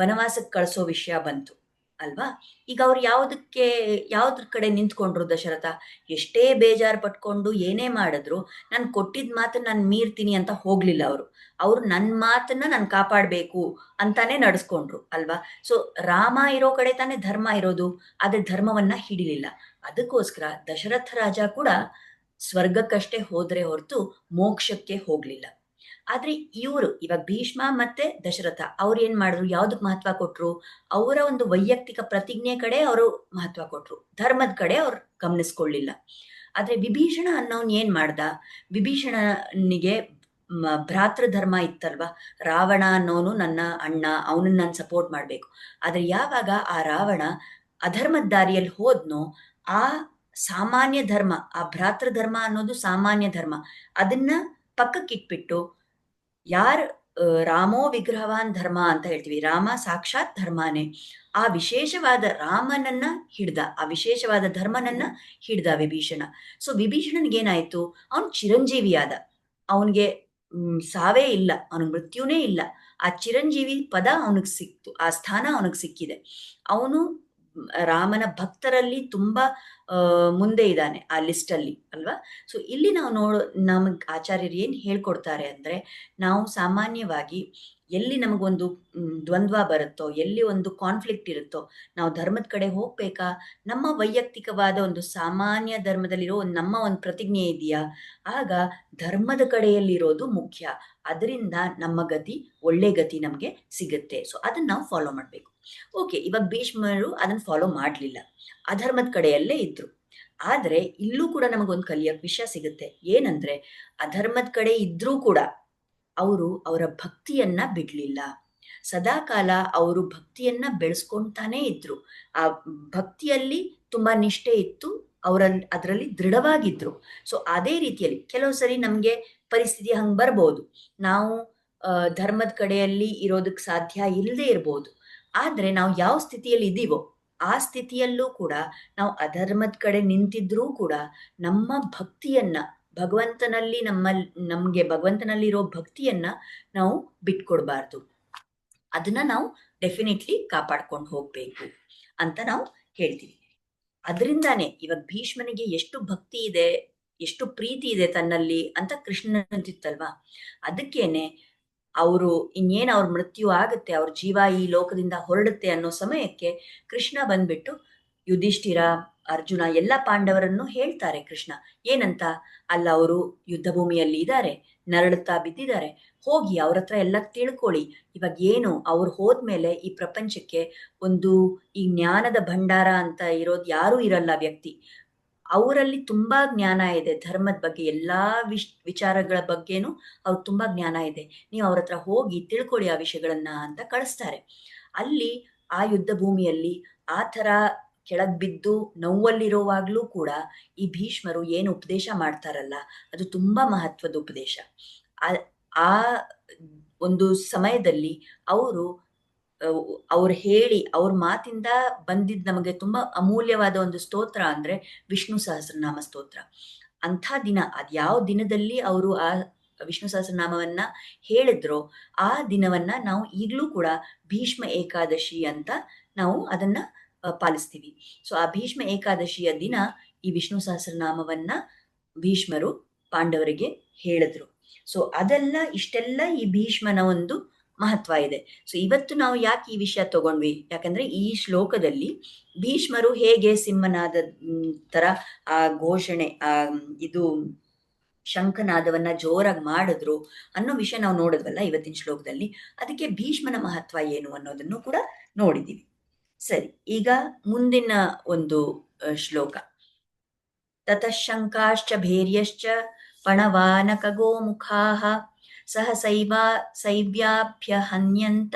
ವನವಾಸಕ್ಕೆ ಕಳಿಸೋ ವಿಷಯ ಬಂತು. ಅಲ್ವಾ? ಈಗ ಅವ್ರು ಯಾವ್ದಕ್ಕೆ, ಯಾವ್ದ್ರ ಕಡೆ ನಿಂತ್ಕೊಂಡ್ರು ದಶರಥ? ಎಷ್ಟೇ ಬೇಜಾರು ಪಟ್ಕೊಂಡು ಏನೇ ಮಾಡಿದ್ರು, ನಾನು ಕೊಟ್ಟಿದ್ ಮಾತನ್ನ ನಾನು ಮೀರ್ತೀನಿ ಅಂತ ಹೋಗ್ಲಿಲ್ಲ ಅವರು. ಅವ್ರು ನನ್ನ ಮಾತನ್ನ ನಾನು ಕಾಪಾಡಬೇಕು ಅಂತಾನೆ ನಡೆಸ್ಕೊಂಡ್ರು, ಅಲ್ವಾ? ಸೊ ರಾಮ ಇರೋ ಕಡೆ ತಾನೇ ಧರ್ಮ ಇರೋದು, ಆದ್ರೆ ಧರ್ಮವನ್ನ ಹಿಡಿಲಿಲ್ಲ. ಅದಕ್ಕೋಸ್ಕರ ದಶರಥ ರಾಜ ಕೂಡ ಸ್ವರ್ಗಕ್ಕಷ್ಟೇ ಹೋದ್ರೆ ಹೊರತು ಮೋಕ್ಷಕ್ಕೆ ಹೋಗ್ಲಿಲ್ಲ. ಆದ್ರೆ ಇವರು, ಇವಾಗ ಭೀಷ್ಮ ಮತ್ತೆ ದಶರಥ, ಅವ್ರು ಏನ್ ಮಾಡಿದ್ರು, ಯಾವ್ದಕ್ ಮಹತ್ವ ಕೊಟ್ರು? ಅವರ ಒಂದು ವೈಯಕ್ತಿಕ ಪ್ರತಿಜ್ಞೆ ಕಡೆ ಅವರು ಮಹತ್ವ ಕೊಟ್ರು. ಧರ್ಮದ ಕಡೆ ಅವ್ರು ಗಮನಿಸ್ಕೊಳ್ಳಿಲ್ಲ. ಆದ್ರೆ ವಿಭೀಷಣ ಅನ್ನೋನ್ ಏನ್ ಮಾಡ್ದ? ವಿಭೀಷಣನಿಗೆ ಭ್ರಾತೃ ಧರ್ಮ ಇತ್ತಲ್ವಾ? ರಾವಣ ಅನ್ನೋನು ನನ್ನ ಅಣ್ಣ, ಅವನನ್ನ ನಾನು ಸಪೋರ್ಟ್ ಮಾಡ್ಬೇಕು. ಆದ್ರೆ ಯಾವಾಗ ಆ ರಾವಣ ಅಧರ್ಮದ ದಾರಿಯಲ್ಲಿ ಹೋದ್ನೋ, ಆ ಸಾಮಾನ್ಯ ಧರ್ಮ, ಆ ಭ್ರಾತೃ ಧರ್ಮ ಅನ್ನೋದು ಸಾಮಾನ್ಯ ಧರ್ಮ, ಅದನ್ನ ಪಕ್ಕಕ್ಕಿಟ್ಬಿಟ್ಟು ಯಾರ್ ರಾಮೋ ವಿಗ್ರಹವಾನ್ ಧರ್ಮ ಅಂತ ಹೇಳ್ತೀವಿ. ರಾಮ ಸಾಕ್ಷಾತ್ ಧರ್ಮನೇ. ಆ ವಿಶೇಷವಾದ ರಾಮನನ್ನ ಹಿಡ್ದ, ಆ ವಿಶೇಷವಾದ ಧರ್ಮನನ್ನ ಹಿಡ್ದ ವಿಭೀಷಣ. ಸೊ ವಿಭೀಷಣನ್ಗೇನಾಯ್ತು ಅವನು ಚಿರಂಜೀವಿಯಾದ. ಅವನಿಗೆ ಸಾವೇ ಇಲ್ಲ. ಅವನ ಮೃತ್ಯುನೇ ಇಲ್ಲ. ಆ ಚಿರಂಜೀವಿ ಪದ ಅವನಿಗೆ ಸಿಕ್ತು. ಆ ಸ್ಥಾನ ಅವನಿಗೆ ಸಿಕ್ಕಿದೆ. ಅವನು ರಾಮನ ಭಕ್ತರಲ್ಲಿ ತುಂಬಾ ಮುಂದೆ ಇದ್ದಾನೆ ಆ ಲಿಸ್ಟ್ ಅಲ್ಲಿ, ಅಲ್ವಾ? ಸೊ ಇಲ್ಲಿ ನಾವು ನೋಡೋ ನಮಗ್ ಆಚಾರ್ಯರು ಏನ್ ಹೇಳ್ಕೊಡ್ತಾರೆ ಅಂದ್ರೆ, ನಾವು ಸಾಮಾನ್ಯವಾಗಿ ಎಲ್ಲಿ ನಮಗೊಂದು ದ್ವಂದ್ವ ಬರುತ್ತೋ, ಎಲ್ಲಿ ಒಂದು ಕಾನ್ಫ್ಲಿಕ್ಟ್ ಇರುತ್ತೋ, ನಾವು ಧರ್ಮದ ಕಡೆ ಹೋಗ್ಬೇಕಾ? ನಮ್ಮ ವೈಯಕ್ತಿಕವಾದ ಒಂದು ಸಾಮಾನ್ಯ ಧರ್ಮದಲ್ಲಿರೋ ನಮ್ಮ ಒಂದು ಪ್ರತಿಜ್ಞೆ ಇದೆಯಾ? ಆಗ ಧರ್ಮದ ಕಡೆಯಲ್ಲಿರೋದು ಮುಖ್ಯ. ಅದರಿಂದ ನಮ್ಮ ಗತಿ, ಒಳ್ಳೆ ಗತಿ ನಮಗೆ ಸಿಗುತ್ತೆ. ಸೊ ಅದನ್ನ ನಾವು ಫಾಲೋ ಮಾಡಬೇಕು. ಓಕೆ ಇವಾಗ ಭೀಷ್ಮರು ಅದನ್ನ ಫಾಲೋ ಮಾಡಲಿಲ್ಲ. ಅಧರ್ಮದ ಕಡೆಯಲ್ಲೇ ಇದ್ರು. ಆದ್ರೆ ಇಲ್ಲೂ ಕೂಡ ನಮಗೊಂದು ಕಲಿಯೋಕೆ ವಿಷಯ ಸಿಗುತ್ತೆ. ಏನಂದ್ರೆ, ಅಧರ್ಮದ ಕಡೆ ಇದ್ರೂ ಕೂಡ ಅವರು ಅವರ ಭಕ್ತಿಯನ್ನ ಬಿಡ್ಲಿಲ್ಲ. ಸದಾಕಾಲ ಅವರು ಭಕ್ತಿಯನ್ನ ಬೆಳೆಸ್ಕೊಂತಾನೇ ಇದ್ರು. ಆ ಭಕ್ತಿಯಲ್ಲಿ ತುಂಬಾ ನಿಷ್ಠೆ ಇತ್ತು ಅವರಲ್ಲಿ ಅದರಲ್ಲಿ ದೃಢವಾಗಿದ್ರು. ಸೊ ಅದೇ ರೀತಿಯಲ್ಲಿ ಕೆಲವು ಸರಿ ನಮ್ಗೆ ಪರಿಸ್ಥಿತಿ ಹಂಗ್ ಬರ್ಬೋದು. ನಾವು ಧರ್ಮದ ಕಡೆಯಲ್ಲಿ ಇರೋದಕ್ಕೆ ಸಾಧ್ಯ ಇಲ್ಲದೆ ಇರ್ಬೋದು. ಆದ್ರೆ ನಾವು ಯಾವ ಸ್ಥಿತಿಯಲ್ಲಿ ಇದೀವೋ ಆ ಸ್ಥಿತಿಯಲ್ಲೂ ಕೂಡ ನಾವು ಅಧರ್ಮದ ಕಡೆ ನಿಂತಿದ್ರೂ ಕೂಡ ನಮ್ಮ ಭಕ್ತಿಯನ್ನ ಭಗವಂತನಲ್ಲಿ ನಮ್ಮ ನಮ್ಗೆ ಭಗವಂತನಲ್ಲಿರೋ ಭಕ್ತಿಯನ್ನ ನಾವು ಬಿಟ್ಕೊಡ್ಬಾರ್ದು. ಅದನ್ನ ನಾವು ಡೆಫಿನೆಟ್ಲಿ ಕಾಪಾಡ್ಕೊಂಡು ಹೋಗ್ಬೇಕು ಅಂತ ನಾವು ಹೇಳ್ತೀವಿ. ಅದರಿಂದಾನೇ ಇವಾಗ ಭೀಷ್ಮನಿಗೆ ಎಷ್ಟು ಭಕ್ತಿ ಇದೆ, ಎಷ್ಟು ಪ್ರೀತಿ ಇದೆ ತನ್ನಲ್ಲಿ ಅಂತ ಕೃಷ್ಣನಂತಿತ್ತಲ್ವಾ? ಅದಕ್ಕೇನೆ ಅವರು ಇನ್ನೇನು ಅವ್ರ ಮೃತ್ಯು ಆಗುತ್ತೆ, ಅವ್ರ ಜೀವ ಈ ಲೋಕದಿಂದ ಹೊರಡುತ್ತೆ ಅನ್ನೋ ಸಮಯಕ್ಕೆ ಕೃಷ್ಣ ಬಂದ್ಬಿಟ್ಟು, ಯುಧಿಷ್ಠಿರ ಅರ್ಜುನ ಎಲ್ಲ ಪಾಂಡವರನ್ನು ಹೇಳ್ತಾರೆ, ಕೃಷ್ಣ, ಏನಂತ? ಅಲ್ಲ, ಅವರು ಯುದ್ಧ ಭೂಮಿಯಲ್ಲಿ ಇದ್ದಾರೆ, ನರಳುತ್ತಾ ಬಿದ್ದಿದ್ದಾರೆ, ಹೋಗಿ ಅವ್ರ ಹತ್ರ ಎಲ್ಲ ತಿಳ್ಕೊಳ್ಳಿ. ಇವಾಗ ಏನು, ಅವ್ರು ಹೋದ್ಮೇಲೆ ಈ ಪ್ರಪಂಚಕ್ಕೆ ಒಂದು ಈ ಜ್ಞಾನದ ಭಂಡಾರ ಅಂತ ಇರೋದು ಯಾರೂ ಇರಲ್ಲ ವ್ಯಕ್ತಿ. ಅವರಲ್ಲಿ ತುಂಬಾ ಜ್ಞಾನ ಇದೆ, ಧರ್ಮದ ಬಗ್ಗೆ ಎಲ್ಲಾ ವಿಶ್, ವಿಚಾರಗಳ ಬಗ್ಗೆನೂ ಅವ್ರು ತುಂಬಾ ಜ್ಞಾನ ಇದೆ. ನೀವು ಅವ್ರ ಹತ್ರ ಹೋಗಿ ತಿಳ್ಕೊಳ್ಳಿ ಆ ವಿಷಯಗಳನ್ನ ಅಂತ ಕಳಿಸ್ತಾರೆ. ಅಲ್ಲಿ ಆ ಯುದ್ಧ ಭೂಮಿಯಲ್ಲಿ ಆ ಥರ ಕೆಳಗ್ ಬಿದ್ದು ನೋವಲ್ಲಿರುವಾಗ್ಲೂ ಕೂಡ ಈ ಭೀಷ್ಮರು ಏನು ಉಪದೇಶ ಮಾಡ್ತಾರಲ್ಲ, ಅದು ತುಂಬಾ ಮಹತ್ವದ ಉಪದೇಶ. ಆ- ಒಂದು ಸಮಯದಲ್ಲಿ ಅವರು ಅವ್ರು ಹೇಳಿ, ಅವ್ರ ಮಾತಿಂದ ಬಂದಿದ್ ನಮಗೆ ತುಂಬಾ ಅಮೂಲ್ಯವಾದ ಒಂದು ಸ್ತೋತ್ರ ಅಂದ್ರೆ ವಿಷ್ಣು ಸಹಸ್ರನಾಮ ಸ್ತೋತ್ರ. ಅಂಥ ದಿನ, ಅದ್ ಯಾವ ದಿನದಲ್ಲಿ ಅವರು ಆ ವಿಷ್ಣು ಸಹಸ್ರನಾಮವನ್ನ ಹೇಳಿದ್ರೋ, ಆ ದಿನವನ್ನ ನಾವು ಈಗಲೂ ಕೂಡ ಭೀಷ್ಮ ಏಕಾದಶಿ ಅಂತ ನಾವು ಅದನ್ನ ಪಾಲಿಸ್ತೀವಿ. ಸೊ, ಆ ಭೀಷ್ಮ ಏಕಾದಶಿಯ ದಿನ ಈ ವಿಷ್ಣು ಸಹಸ್ರನಾಮವನ್ನ ಭೀಷ್ಮರು ಪಾಂಡವರಿಗೆ ಹೇಳಿದ್ರು. ಸೊ, ಅದೆಲ್ಲ, ಇಷ್ಟೆಲ್ಲ ಈ ಭೀಷ್ಮನ ಒಂದು ಮಹತ್ವ ಇದೆ. ಸೊ, ಇವತ್ತು ನಾವು ಯಾಕೆ ಈ ವಿಷಯ ತಗೊಂಡ್ವಿ? ಯಾಕಂದ್ರೆ ಈ ಶ್ಲೋಕದಲ್ಲಿ ಭೀಷ್ಮರು ಹೇಗೆ ಸಿಂಹನಾದ ತರ ಆ ಘೋಷಣೆ, ಆ, ಇದು ಶಂಖನಾದವನ್ನ ಜೋರಾಗಿ ಮಾಡಿದ್ರು ಅನ್ನೋ ವಿಷಯ ನಾವು ನೋಡಿದ್ವಲ್ಲ ಇವತ್ತಿನ ಶ್ಲೋಕದಲ್ಲಿ. ಅದಕ್ಕೆ ಭೀಷ್ಮನ ಮಹತ್ವ ಏನು ಅನ್ನೋದನ್ನು ಕೂಡ ನೋಡಿದೀವಿ. ಸರಿ, ಈಗ ಮುಂದಿನ ಒಂದು ಶ್ಲೋಕ. ತತಃಶಂಕಾಶ್ಚ ಭೇರ್ಯಶ್ಚ ಪಣವಾನಕಗೋಮುಖಾಃ ಸಹಸೈವ ಸೈವ್ಯಾಭ್ಯ ಹನ್ಯಂತ